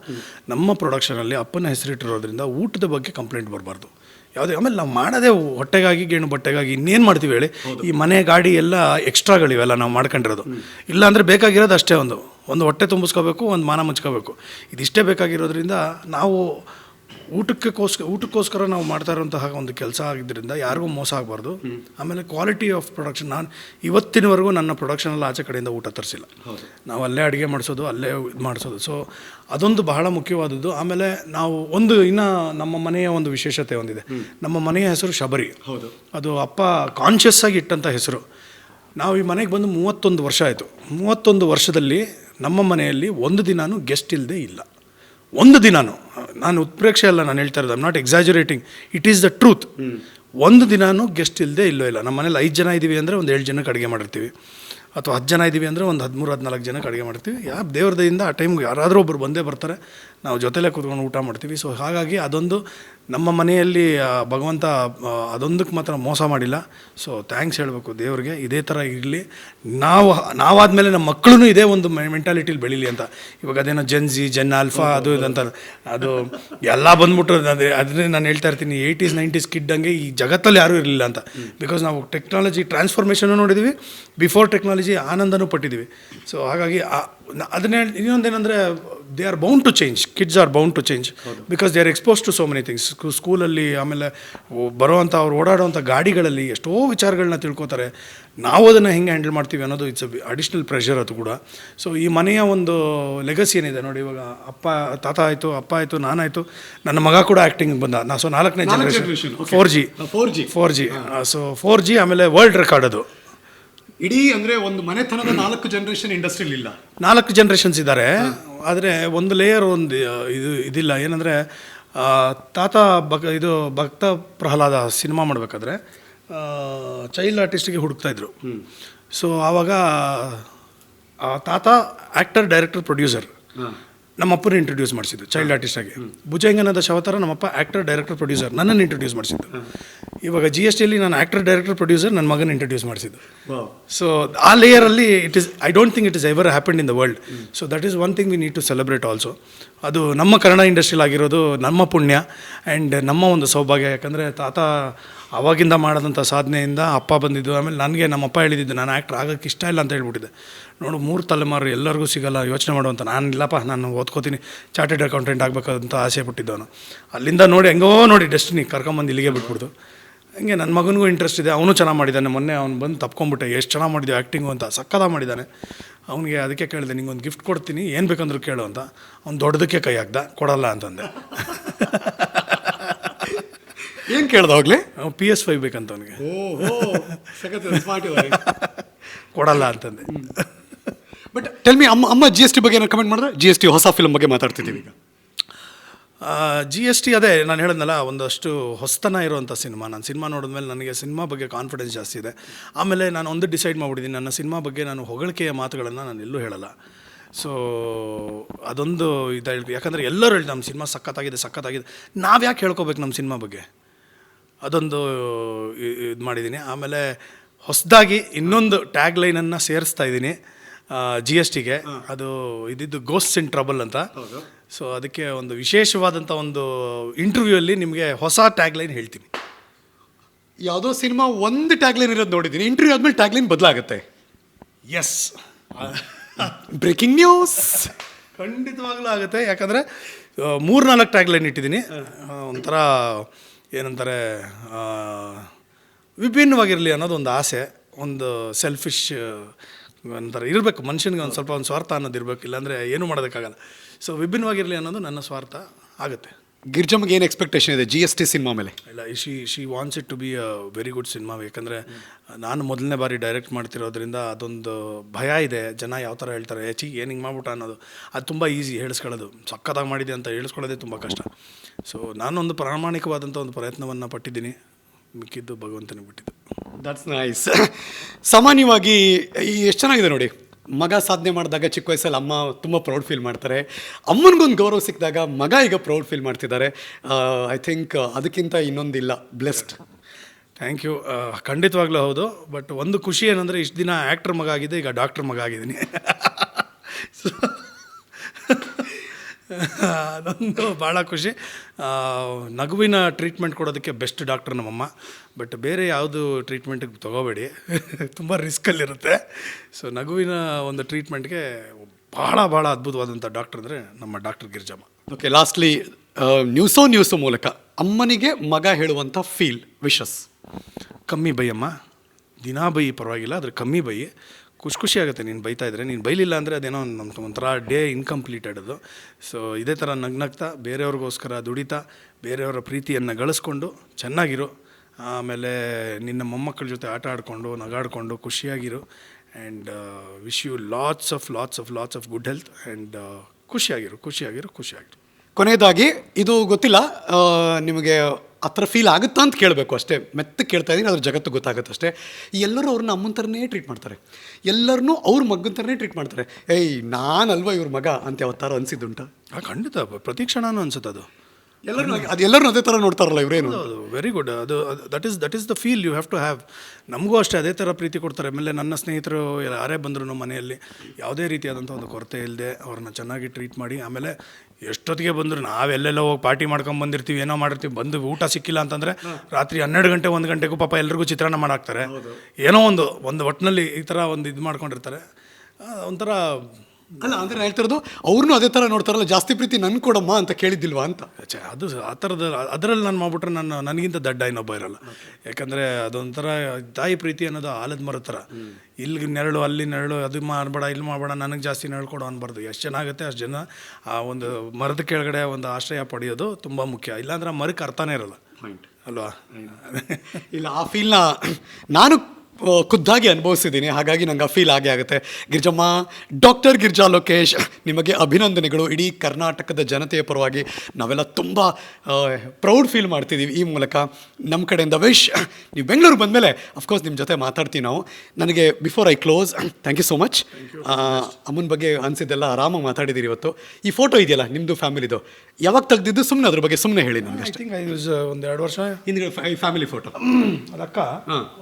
ನಮ್ಮ ಪ್ರೊಡಕ್ಷನಲ್ಲಿ ಅಪ್ಪನ ಹೆಸರಿಟ್ಟಿರೋದ್ರಿಂದ ಊಟದ ಬಗ್ಗೆ ಕಂಪ್ಲೇಂಟ್ ಬರಬಾರ್ದು. ಯಾವುದೇ ಆಮೇಲೆ ನಾವು ಮಾಡೋದೇ ಹೊಟ್ಟೆಗಾಗಿ ಗೇಣು ಬಟ್ಟೆಗಾಗಿ ಇನ್ನೇನು ಮಾಡ್ತೀವಿ ಹೇಳಿ ಈ ಮನೆ ಗಾಡಿ ಎಲ್ಲ ಎಕ್ಸ್ಟ್ರಾಗಳಿವೆಲ್ಲ ನಾವು ಮಾಡ್ಕೊಂಡಿರೋದು. ಇಲ್ಲಾಂದರೆ ಬೇಕಾಗಿರೋದು ಅಷ್ಟೇ ಒಂದು. ಒಂದು ಹೊಟ್ಟೆ ತುಂಬಿಸ್ಕೋಬೇಕು ಒಂದು ಮಾನ ಮುಚ್ಕೋಬೇಕು. ಇದಿಷ್ಟೇ ಬೇಕಾಗಿರೋದ್ರಿಂದ ನಾವು ಊಟಕ್ಕೋಸ್ಕರ ಊಟಕ್ಕೋಸ್ಕರ ನಾವು ಮಾಡ್ತಾ ಇರೋಂತಹ ಒಂದು ಕೆಲಸ ಆಗಿದ್ದರಿಂದ ಯಾರಿಗೂ ಮೋಸ ಆಗಬಾರ್ದು. ಆಮೇಲೆ ಕ್ವಾಲಿಟಿ ಆಫ್ ಪ್ರೊಡಕ್ಷನ್ ನಾನು ಇವತ್ತಿನವರೆಗೂ ನನ್ನ ಪ್ರೊಡಕ್ಷನಲ್ಲಿ ಆಚೆ ಕಡೆಯಿಂದ ಊಟ ತರಿಸಿಲ್ಲ. ನಾವು ಅಲ್ಲೇ ಅಡುಗೆ ಮಾಡಿಸೋದು ಅಲ್ಲೇ ಇದು ಮಾಡಿಸೋದು. ಸೊ ಅದೊಂದು ಬಹಳ ಮುಖ್ಯವಾದದ್ದು. ಆಮೇಲೆ ನಾವು ಒಂದು ಇನ್ನು ನಮ್ಮ ಮನೆಯ ಒಂದು ವಿಶೇಷತೆ ಒಂದಿದೆ. ನಮ್ಮ ಮನೆಯ ಹೆಸರು ಶಬರಿ. ಹೌದು. ಅದು ಅಪ್ಪ ಕಾನ್ಷಿಯಸ್ ಆಗಿ ಇಟ್ಟಂಥ ಹೆಸರು. ನಾವು ಈ ಮನೆಗೆ ಬಂದು ಮೂವತ್ತೊಂದು ವರ್ಷ ಆಯಿತು. ಮೂವತ್ತೊಂದು ವರ್ಷದಲ್ಲಿ ನಮ್ಮ ಮನೆಯಲ್ಲಿ ಒಂದು ದಿನಾನೂ ಗೆಸ್ಟ್ ಇಲ್ಲದೆ ಇಲ್ಲ. ಒಂದು ದಿನಾನು. ನಾನು ಉತ್ಪ್ರೇಕ್ಷೆ ಅಲ್ಲ, ನಾನು ಹೇಳ್ತಾ ಇರೋದು I'm not exaggerating it is the truth ಒಂದು ದಿನಾನು ಗೆಸ್ಟ್ ಇಲ್ಲದೆ ಇಲ್ಲೋ ಇಲ್ಲ. ನಮ್ಮ ಮನೇಲಿ ಐದು ಜನ ಇದ್ದೀವಿ ಅಂದರೆ ಒಂದು ಏಳು ಜನಕ್ಕೆ ಅಡುಗೆ ಮಾಡಿರ್ತೀವಿ. ಅಥವಾ ಹತ್ತು ಜನ ಇದ್ದೀವಿ ಅಂದರೆ ಒಂದು ಹದಿಮೂರು, ಹದಿನಾಲ್ಕು ಜನಕ್ಕೆ ಅಡುಗೆ ಮಾಡ್ತೀವಿ ಯಾವ ದೇವ್ರ ದಯಿಂದ ಆ ಟೈಮ್ಗೆ ಯಾರಾದರೂ ಒಬ್ಬರು ಬಂದೇ ಬರ್ತಾರೆ. ನಾವು ಜೊತೆಲೇ ಕೂತ್ಕೊಂಡು ಊಟ ಮಾಡ್ತೀವಿ. ಸೊ ಹಾಗಾಗಿ ಅದೊಂದು ನಮ್ಮ ಮನೆಯಲ್ಲಿ ಭಗವಂತ ಅದೊಂದಕ್ಕೆ ಮಾತ್ರ ಮೋಸ ಮಾಡಿಲ್ಲ. ಸೊ ಥ್ಯಾಂಕ್ಸ್ ಹೇಳಬೇಕು ದೇವ್ರಿಗೆ. ಇದೇ ಥರ ಇರಲಿ. ನಾವು, ನಾವಾದಮೇಲೆ ನಮ್ಮ ಮಕ್ಕಳು ಇದೇ ಒಂದು ಮೆಂಟಾಲಿಟಿಲಿ ಬೆಳೀಲಿ ಅಂತ. ಇವಾಗ ಅದೇನೋ ಜೆನ್ಜಿ ಜೆನ್ ಆಲ್ಫಾ ಅದು ಇದಂತ ಅದು ಎಲ್ಲ ಬಂದ್ಬಿಟ್ಟು ಅದೇ ಅದನ್ನೇ ನಾನು ಹೇಳ್ತಾ ಇರ್ತೀನಿ ಏಯ್ಟೀಸ್ ನೈಂಟೀಸ್ ಕಿಡ್ಡಂಗೆ ಈ ಜಗತ್ತಲ್ಲಿ ಯಾರೂ ಇರಲಿಲ್ಲ ಅಂತ. ಬಿಕಾಸ್ ನಾವು ಟೆಕ್ನಾಲಜಿ ಟ್ರಾನ್ಸ್ಫಾರ್ಮೇಷನ್ನು ನೋಡಿದ್ದೀವಿ ಬಿಫೋರ್ ಟೆಕ್ನಾಲಜಿ ಆನಂದನೂ ಪಟ್ಟಿದ್ದೀವಿ ಸೊ ಹಾಗಾಗಿ ಆ- ಅದನ್ನೇ ಇನ್ನೊಂದೇನಂದರೆ they are bound to change kids are bound to change because they are expose to so many things ಸ್ಕೂಲಲ್ಲಿ ಆಮೇಲೆ ಬರುವಂಥ ಅವ್ರು ಓಡಾಡುವಂಥ ಗಾಡಿಗಳಲ್ಲಿ ಎಷ್ಟೋ ವಿಚಾರಗಳನ್ನ ತಿಳ್ಕೊತಾರೆ. ನಾವು ಅದನ್ನು ಹೆಂಗೆ ಹ್ಯಾಂಡಲ್ ಮಾಡ್ತೀವಿ ಅನ್ನೋದು ಇಟ್ಸ್ ಅಡಿಷ್ನಲ್ ಪ್ರೆಷರ್ ಅದು ಕೂಡ. ಸೊ ಈ ಮನೆಯ ಒಂದು ಲೆಗಸಿ ಏನಿದೆ ನೋಡಿ ಇವಾಗ ಅಪ್ಪ ತಾತ ಆಯಿತು ಅಪ್ಪ ಆಯಿತು ನಾನಾಯಿತು ನನ್ನ ಮಗ ಕೂಡ ಆ್ಯಕ್ಟಿಂಗ್ ಬಂದ. ನಾ ಸೊ ನಾಲ್ಕನೇ ನಾಲ್ಕು generation. Four G four G four G so four G ಆಮೇಲೆ ವರ್ಲ್ಡ್ ರೆಕಾರ್ಡ್ ಅದು. ಇಡೀ ಅಂದರೆ ಒಂದು ಮನೆತನದ ನಾಲ್ಕು ಜನರೇಷನ್ ಇಂಡಸ್ಟ್ರಿಲಿ ಇಲ್ಲ. ನಾಲ್ಕು ಜನ್ರೇಷನ್ಸ್ ಇದ್ದಾರೆ. ಆದರೆ ಒಂದು ಲೇಯರ್ ಒಂದು ಇದು ಇದಿಲ್ಲ. ಏನಂದರೆ ತಾತ ಭಕ್ ಇದು ಭಕ್ತ ಪ್ರಹ್ಲಾದ ಸಿನಿಮಾ ಮಾಡಬೇಕಾದ್ರೆ ಚೈಲ್ಡ್ ಆರ್ಟಿಸ್ಟಿಗೆ ಹುಡುಕ್ತಾ ಇದ್ರು. ಸೊ ಆವಾಗ ಆ ತಾತ ಆ್ಯಕ್ಟರ್ ಡೈರೆಕ್ಟರ್ ಪ್ರೊಡ್ಯೂಸರ್ ನಮ್ಮ ಅಪ್ಪನ ಇಂಟ್ರೊಡ್ಯೂಸ್ ಮಾಡಿಸಿದ್ದು ಚೈಲ್ಡ್ ಆರ್ಟಿಸ್ಟ್ ಆಗಿ. ಭುಜಂಗನದ ಶವತರ ನಮ್ಮಪ್ಪ ಆ್ಯಕ್ಟರ್ ಡೈರೆಕ್ಟರ್ ಪ್ರೊಡ್ಯೂಸರ್ ನನ್ನನ್ನು ಇಂಟ್ರೊಡ್ಯೂಸ್ ಮಾಡಿಸಿದ್ದು. ಇವಾಗ ಜಿ ಎಸ್ ಟಿಯಲ್ಲಿ ನಾನು ಆ್ಯಕ್ಟರ್ ಡೈರೆಕ್ಟರ್ ಪ್ರೊಡ್ಯೂಸರ್ ನನ್ನ ಮಗನ ಇಂಟ್ರೊಡ್ಯೂಸ್ ಮಾಡಿಸಿದ್ದು. ಸೊ ಆ ಲೇಯರಲ್ಲಿ it is I don't think it is ever happen in the world so that is one thing we need to celebrate also ಅದು ನಮ್ಮ ಕನ್ನಡ ಇಂಡಸ್ಟ್ರಿಲಿ ಆಗಿರೋದು ನಮ್ಮ ಪುಣ್ಯ ಆ್ಯಂಡ್ ನಮ್ಮ ಒಂದು ಸೌಭಾಗ್ಯ. ಯಾಕಂದರೆ ತಾತ ಅವಾಗಿಂದ ಮಾಡಿದಂಥ ಸಾಧನೆಯಿಂದ ಅಪ್ಪ ಬಂದಿದ್ದು, ಆಮೇಲೆ ನನಗೆ ನಮ್ಮ ಅಪ್ಪ ಹೇಳಿದ್ದು, ನಾನು ಆ್ಯಕ್ಟ್ರ್ ಆಗೋಕ್ಕೆ ಇಷ್ಟ ಇಲ್ಲ ಅಂತ ಹೇಳ್ಬಿಟ್ಟಿದ್ದೆ. ನೋಡು, ಮೂರು ತಲೆಮಾರು ಎಲ್ಲರಿಗೂ ಸಿಗಲ್ಲ, ಯೋಚನೆ ಮಾಡುವಂಥ ನಾನು ಇಲ್ಲಪ್ಪ, ನಾನು ಓದ್ಕೋತೀನಿ ಚಾರ್ಟೆಡ್ ಅಕೌಂಟೆಂಟ್ ಆಗಬೇಕಂತ ಆಸೆ ಬಿಟ್ಟಿದ್ದವನು ಅಲ್ಲಿಂದ ನೋಡಿ, ಹೆಂಗೋ ನೋಡಿ ಡೆಸ್ಟಿನಿ ಕರ್ಕೊಂಬಂದು ಇಲ್ಲಿಗೆ ಬಿಟ್ಬಿಡ್ತು ಹಂಗೆ ನನ್ನ ಮಗನಿಗೂ ಇಂಟ್ರೆಸ್ಟ್ ಇದೆ, ಅವನು ಚೆನ್ನಾಗಿ ಮಾಡಿದ್ದಾನೆ. ಮೊನ್ನೆ ಅವ್ನು ಬಂದು ತಪ್ಕೊಂಬಿಟ್ಟೆ ಎಷ್ಟು ಚೆನ್ನಾಗಿ ಮಾಡಿದ್ದೆ ಆ್ಯಕ್ಟಿಂಗು ಅಂತ ಸಕ್ಕದ ಮಾಡಿದ್ದಾನೆ. ಅವನಿಗೆ ಅದಕ್ಕೆ ಕೇಳಿದೆ ನಿಂಗೊಂದು ಗಿಫ್ಟ್ ಕೊಡ್ತೀನಿ ಏನು ಬೇಕಂದ್ರೂ ಕೇಳು ಅಂತ. ಅವ್ನು ದೊಡ್ಡದಕ್ಕೆ ಕೈ ಹಾಕ್ದ ಕೊಡಲ್ಲ ಅಂತಂದೆ. ಏನು ಕೇಳ್ದಾಗ್ಲೇ ಅವ್ನು ಪಿ ಎಸ್ ಫೈವ್ ಬೇಕಂತ ಅವನಿಗೆ. ಕೊಡಲ್ಲ ಅಂತಂದೆ. ಬಟ್ ಟೆಲ್ ಮಿ ಅಮ್ಮ ಅಮ್ಮ ಜಿ ಎಸ್ ಟಿ ಬಗ್ಗೆ ಏನಾರು ಕಮೆಂಟ್ ಮಾಡಿದ್ರೆ? ಜಿ ಎಸ್ ಟಿ ಹೊಸ ಫಿಲ್ಮ್ ಬಗ್ಗೆ ಮಾತಾಡ್ತಿದ್ದೀವಿ ಈಗ. ಜಿ ಎಸ್ ಟಿ ಅದೇ ನಾನು ಹೇಳಿದ್ನಲ್ಲ ಒಂದಷ್ಟು ಹೊಸತನ ಇರುವಂಥ ಸಿನಿಮಾ. ನಾನು ಸಿನಿಮಾ ನೋಡಿದ್ಮೇಲೆ ನನಗೆ ಸಿನಿಮಾ ಬಗ್ಗೆ ಕಾನ್ಫಿಡೆನ್ಸ್ ಜಾಸ್ತಿ ಇದೆ. ಆಮೇಲೆ ನಾನು ಒಂದು ಡಿಸೈಡ್ ಮಾಡಿಬಿಟ್ಟಿದ್ದೀನಿ ನನ್ನ ಸಿನಿಮಾ ಬಗ್ಗೆ ನಾನು ಹೊಗಳಿಕೆಯ ಮಾತುಗಳನ್ನು ನಾನು ಎಲ್ಲೂ ಹೇಳಲ್ಲ. ಸೊ ಅದೊಂದು ಇದು ಯಾಕಂದರೆ ಎಲ್ಲರೂ ಹೇಳಿ ನಮ್ಮ ಸಿನಿಮಾ ಸಖತ್ತಾಗಿದೆ ಸಖತ್ತಾಗಿದೆ. ನಾವು ಯಾಕೆ ಹೇಳ್ಕೊಬೇಕು ನಮ್ಮ ಸಿನಿಮಾ ಬಗ್ಗೆ? ಅದೊಂದು ಇದು ಮಾಡಿದ್ದೀನಿ. ಆಮೇಲೆ ಹೊಸದಾಗಿ ಇನ್ನೊಂದು ಟ್ಯಾಗ್ ಲೈನನ್ನು ಸೇರಿಸ್ತಾ ಇದ್ದೀನಿ ಜಿ ಎಸ್ ಟಿಗೆ ಅದು ಇದಿದ್ದು ಗೋಸ್ಟ್ ಇನ್ ಟ್ರಬಲ್ ಅಂತ. ಸೊ ಅದಕ್ಕೆ ಒಂದು ವಿಶೇಷವಾದಂಥ ಒಂದು ಇಂಟರ್ವ್ಯೂಯಲ್ಲಿ ನಿಮಗೆ ಹೊಸ ಟ್ಯಾಗ್ಲೈನ್ ಹೇಳ್ತೀನಿ. ಯಾವುದೋ ಸಿನಿಮಾ ಒಂದು ಟ್ಯಾಗ್ಲೈನ್ ಇರೋದು ನೋಡಿದ್ದೀನಿ. ಇಂಟರ್ವ್ಯೂ ಆದಮೇಲೆ ಟ್ಯಾಗ್ಲೈನ್ ಬದಲಾಗುತ್ತೆ. ಎಸ್ ಬ್ರೇಕಿಂಗ್ ನ್ಯೂಸ್ ಖಂಡಿತವಾಗ್ಲೂ ಆಗುತ್ತೆ. ಯಾಕಂದರೆ ಮೂರು ನಾಲ್ಕು ಟ್ಯಾಗ್ ಲೈನ್ ಇಟ್ಟಿದ್ದೀನಿ ಒಂಥರ ಏನಂತಾರೆ ವಿಭಿನ್ನವಾಗಿರಲಿ ಅನ್ನೋದು ಒಂದು ಆಸೆ ಒಂದು ಸೆಲ್ಫಿಶ್ ಒಂಥರ ಇರಬೇಕು ಮನುಷ್ಯನಿಗೆ ಒಂದು ಸ್ವಲ್ಪ ಒಂದು ಸ್ವಾರ್ಥ ಅನ್ನೋದು ಇರಬೇಕು ಇಲ್ಲಾಂದರೆ ಏನು ಮಾಡೋದಕ್ಕಾಗಲ್ಲ. ಸೊ ವಿಭಿನ್ನವಾಗಿರಲಿ ಅನ್ನೋದು ನನ್ನ ಸ್ವಾರ್ಥ ಆಗುತ್ತೆ. ಗಿರ್ಜಮ್ಗೆ ಏನು ಎಕ್ಸ್ಪೆಕ್ಟೇಷನ್ ಇದೆ ಜಿ ಎಸ್ ಟಿ ಸಿನಿಮಾ ಮೇಲೆ? ಇಲ್ಲ she she wants it to be a very good cinema ಯಾಕಂದರೆ ನಾನು ಮೊದಲನೇ ಬಾರಿ ಡೈರೆಕ್ಟ್ ಮಾಡ್ತಿರೋದ್ರಿಂದ ಅದೊಂದು ಭಯ ಇದೆ. ಜನ ಯಾವ ಥರ ಹೇಳ್ತಾರೆ ಏ ಚಿ ಏನು ಹಿಂಗೆ ಮಾಡ್ಬಿಟ್ಟ ಅನ್ನೋದು. ಅದು ತುಂಬ ಈಸಿ ಹೇಳಿಸ್ಕೊಳ್ಳೋದು. ಸಕ್ಕತ್ತಾಗಿ ಮಾಡಿದೆ ಅಂತ ಹೇಳಿಸ್ಕೊಳ್ಳೋದೇ ತುಂಬ ಕಷ್ಟ. ಸೊ ನಾನೊಂದು ಪ್ರಾಮಾಣಿಕವಾದಂಥ ಒಂದು ಪ್ರಯತ್ನವನ್ನು ಪಟ್ಟಿದ್ದೀನಿ. ಮಿಕ್ಕಿದ್ದು ಭಗವಂತನ ಬಿಟ್ಟಿದ್ದು ದಟ್ಸ್ ನೈಸ್ ಸಾಮಾನ್ಯವಾಗಿ ಈ ಎಷ್ಟು ಚೆನ್ನಾಗಿದೆ ನೋಡಿ. ಮಗ ಸಾಧನೆ ಮಾಡಿದಾಗ ಚಿಕ್ಕ ವಯಸ್ಸಲ್ಲಿ ಅಮ್ಮ ತುಂಬ ಪ್ರೌಡ್ ಫೀಲ್ ಮಾಡ್ತಾರೆ. ಅಮ್ಮನಿಗೊಂದು ಗೌರವ ಸಿಕ್ಕಿದಾಗ ಮಗ ಈಗ ಪ್ರೌಡ್ ಫೀಲ್ ಮಾಡ್ತಿದ್ದಾರೆ. ಐ ಥಿಂಕ್ ಅದಕ್ಕಿಂತ ಇನ್ನೊಂದಿಲ್ಲ. ಬ್ಲೆಸ್ಡ್ ಥ್ಯಾಂಕ್ ಯು ಖಂಡಿತವಾಗ್ಲೂ ಹೌದು. ಬಟ್ ಒಂದು ಖುಷಿ ಏನಂದರೆ ಇಷ್ಟು ದಿನ ಆ್ಯಕ್ಟ್ರ್ ಮಗ ಆಗಿದೆ ಈಗ ಡಾಕ್ಟ್ರ್ ಮಗ ಆಗಿದ್ದೀನಿ. ಸೊ ಅದೊಂದು ಭಾಳ ಖುಷಿ. ನಗುವಿನ ಟ್ರೀಟ್ಮೆಂಟ್ ಕೊಡೋದಕ್ಕೆ ಬೆಸ್ಟ್ ಡಾಕ್ಟ್ರ್ ನಮ್ಮಮ್ಮ. ಬಟ್ ಬೇರೆ ಯಾವುದು ಟ್ರೀಟ್ಮೆಂಟಿಗೆ ತೊಗೋಬೇಡಿ. ತುಂಬ ರಿಸ್ಕಲ್ಲಿರುತ್ತೆ ಸೊ ನಗುವಿನ ಒಂದು ಟ್ರೀಟ್ಮೆಂಟ್ಗೆ ಭಾಳ ಭಾಳ ಅದ್ಭುತವಾದಂಥ ಡಾಕ್ಟ್ರ್ ಅಂದರೆ ನಮ್ಮ ಡಾಕ್ಟರ್ ಗಿರಿಜಮ್ಮ. ಓಕೆ ಲಾಸ್ಟ್ಲಿ ನ್ಯೂಸೋ ನ್ಯೂಸೋ ಮೂಲಕ ಅಮ್ಮನಿಗೆ ಮಗ ಹೇಳುವಂಥ ಫೀಲ್ ವಿಶಸ್ ಕಮ್ಮಿ ಬೈಯಮ್ಮ ದಿನಾ ಬೈ ಪರವಾಗಿಲ್ಲ ಆದರೆ ಕಮ್ಮಿ ಬೈ. ಖುಷಿ ಖುಷಿ ಆಗುತ್ತೆ, ನೀನು ಬೈತಾ ಇದ್ರೆ. ನೀನು ಬೈಲಿಲ್ಲ ಅಂದರೆ ಅದೇನೋ ನಮ್ಮ ಒಂಥರ ಡೇ ಇನ್ಕಂಪ್ಲೀಟೆಡ್ ಅದು ಸೊ ಇದೇ ಥರ ನಗ್ನಗ್ತಾ, ಬೇರೆಯವ್ರಿಗೋಸ್ಕರ ದುಡಿತಾ, ಬೇರೆಯವರ ಪ್ರೀತಿಯನ್ನು ಗಳಿಸ್ಕೊಂಡು ಚೆನ್ನಾಗಿರು. ಆಮೇಲೆ ನಿನ್ನ ಮೊಮ್ಮಕ್ಕಳ ಜೊತೆ ಆಟ ಆಡಿಕೊಂಡು, ನಗಾಡಿಕೊಂಡು ಖುಷಿಯಾಗಿರು. And wish you lots of lots of lots of good health and ಖುಷಿಯಾಗಿರು ಖುಷಿಯಾಗಿರು ಖುಷಿಯಾಗಿರು. ಕೊನೆಯದಾಗಿ, ಇದು ಗೊತ್ತಿಲ್ಲ ನಿಮಗೆ ಆ ಥರ ಫೀಲ್ ಆಗುತ್ತಾ ಅಂತ ಕೇಳಬೇಕು ಅಷ್ಟೇ. ಮೆತ್ತಗೆ ಕೇಳ್ತಾ ಇದ್ದೀನಿ ಅದ್ರ ಜಗತ್ತು ಗೊತ್ತಾಗುತ್ತೆ ಅಷ್ಟೇ. ಎಲ್ಲರೂ ಅವ್ರನ್ನ ಅಮ್ಮನ ಥರನೇ ಟ್ರೀಟ್ ಮಾಡ್ತಾರೆ. ಎಲ್ಲರನ್ನೂ ಅವ್ರ ಮಗನ ಥರನೇ ಟ್ರೀಟ್ ಮಾಡ್ತಾರೆ. ಏಯ್ ನಾನಲ್ವಾ ಇವ್ರ ಮಗ ಅಂತ ಯಾವತ್ತಾರು ಅನಿಸಿದ್ದುಂಟ? ಆ, ಖಂಡಿತ. ಪ್ರತಿ ಕ್ಷಣನೂ ಅನ್ಸುತ್ತೆ ಅದು. ಎಲ್ಲರೂ ಅದು ಎಲ್ಲರೂ ಅದೇ ಥರ ನೋಡ್ತಾರಲ್ಲ ಇವರೇನು? ವೆರಿ ಗುಡ್ ಅದು that is that is the feel you have to have ನಮಗೂ ಅಷ್ಟೇ ಅದೇ ಥರ ಪ್ರೀತಿ ಕೊಡ್ತಾರೆ. ಆಮೇಲೆ ನನ್ನ ಸ್ನೇಹಿತರು ಯಾರೇ ಬಂದ್ರು ಮನೆಯಲ್ಲಿ ಯಾವುದೇ ರೀತಿಯಾದಂಥ ಒಂದು ಕೊರತೆ ಇಲ್ಲದೆ ಅವ್ರನ್ನ ಚೆನ್ನಾಗಿ ಟ್ರೀಟ್ ಮಾಡಿ ಆಮೇಲೆ ಎಷ್ಟೊತ್ತಿಗೆ ಬಂದರು ನಾವೆಲ್ಲೆಲ್ಲ ಹೋಗಿ ಪಾರ್ಟಿ ಮಾಡ್ಕೊಂಡು ಬಂದಿರ್ತೀವಿ ಏನೋ ಮಾಡಿರ್ತೀವಿ ಬಂದು ಊಟ ಸಿಕ್ಕಿಲ್ಲ ಅಂತಂದರೆ ರಾತ್ರಿ ಹನ್ನೆರಡು ಗಂಟೆ ಒಂದು ಗಂಟೆಗೂ ಪಾಪ ಎಲ್ರಿಗೂ ಚಿತ್ರಾನ್ನ ಮಾಡಾಕ್ತಾರೆ. ಏನೋ ಒಂದು ಒಂದು ಒಟ್ಟಿನಲ್ಲಿ ಈ ಥರ ಒಂದು ಇದು ಮಾಡ್ಕೊಂಡಿರ್ತಾರೆ. ಒಂಥರ ಅಲ್ಲ ಅಂದರೆ ಹೇಳ್ತಿರೋದು ಅವ್ರನ್ನೂ ಅದೇ ಥರ ನೋಡ್ತಾರಲ್ಲ ಜಾಸ್ತಿ ಪ್ರೀತಿ ನನ್ ಕೊಡಮ್ಮ ಅಂತ ಕೇಳಿದ್ದಿಲ್ವಾ ಅಂತ? ಛೆ, ಅದು ಆ ಥರದ ಅದರಲ್ಲಿ ನಾನು ಮಾಡ್ಬಿಟ್ರೆ ನಾನು ನನಗಿಂತ ದಡ್ಡ ಇನ್ನೊಬ್ಬ ಇರಲ್ಲ. ಯಾಕಂದರೆ ಅದೊಂಥರ ತಾಯಿ ಪ್ರೀತಿ ಅನ್ನೋದು ಆಲದ ಮರ ಥರ ಇಲ್ಲಿ ನೆರಳು ಅಲ್ಲಿ ನೆರಳು ಅದು ಮಾಡಬೇಡ ಇಲ್ಲಿ ಮಾಡಬೇಡ ನನಗೆ ಜಾಸ್ತಿ ನೆರಳು ಕೊಡು ಅನ್ಬಾರ್ದು. ಎಷ್ಟು ಚೆನ್ನಾಗುತ್ತೆ ಅಷ್ಟು ಜನ ಆ ಒಂದು ಮರದ ಕೆಳಗಡೆ ಒಂದು ಆಶ್ರಯ ಪಡೆಯೋದು ತುಂಬ ಮುಖ್ಯ. ಇಲ್ಲಾಂದ್ರೆ ಆ ಮರಕ್ಕೆ ಅರ್ಥನೇ ಇರಲ್ಲ. ಅಲ್ವಾ? ಇಲ್ಲ ಆ ಫೀಲ್ನ ನಾನು ಖುದ್ದಾಗಿ ಅನುಭವಿಸಿದ್ದೀನಿ. ಹಾಗಾಗಿ ನಂಗೆ ಆ ಫೀಲ್ ಆಗೇ ಆಗುತ್ತೆ. ಗಿರ್ಜಮ್ಮ ಡಾಕ್ಟರ್ ಗಿರ್ಜಾ ಲೋಕೇಶ್ ನಿಮಗೆ ಅಭಿನಂದನೆಗಳು. ಇಡೀ ಕರ್ನಾಟಕದ ಜನತೆಯ ಪರವಾಗಿ ನಾವೆಲ್ಲ ತುಂಬ ಪ್ರೌಡ್ ಫೀಲ್ ಮಾಡ್ತಿದ್ದೀವಿ ಈ ಮೂಲಕ. ನಮ್ಮ ಕಡೆಯಿಂದ ವಿಶ್ ನೀವು ಬೆಂಗಳೂರು ಬಂದಮೇಲೆ ಅಫ್ಕೋರ್ಸ್ ನಿಮ್ಮ ಜೊತೆ ಮಾತಾಡ್ತೀವಿ ನಾವು. ನನಗೆ before I close thank you so much ಅಮ್ಮನ ಬಗ್ಗೆ ಅನಿಸಿದ್ದೆಲ್ಲ ಆರಾಮಾಗಿ ಮಾತಾಡಿದ್ದೀರಿ ಇವತ್ತು. ಈ ಫೋಟೋ ಇದೆಯಲ್ಲ ನಿಮ್ಮದು ಫ್ಯಾಮಿಲಿದು ಯಾವಾಗ ತೆಗೆದಿದ್ದು? ಸುಮ್ಮನೆ ಅದ್ರ ಬಗ್ಗೆ ಸುಮ್ಮನೆ ಹೇಳಿ ನನಗೆ ಒಂದು ಎರಡು ವರ್ಷ. ಹಿಂದಿನ ಫ್ಯಾಮಿಲಿ ಫೋಟೋ ಅದಕ್ಕ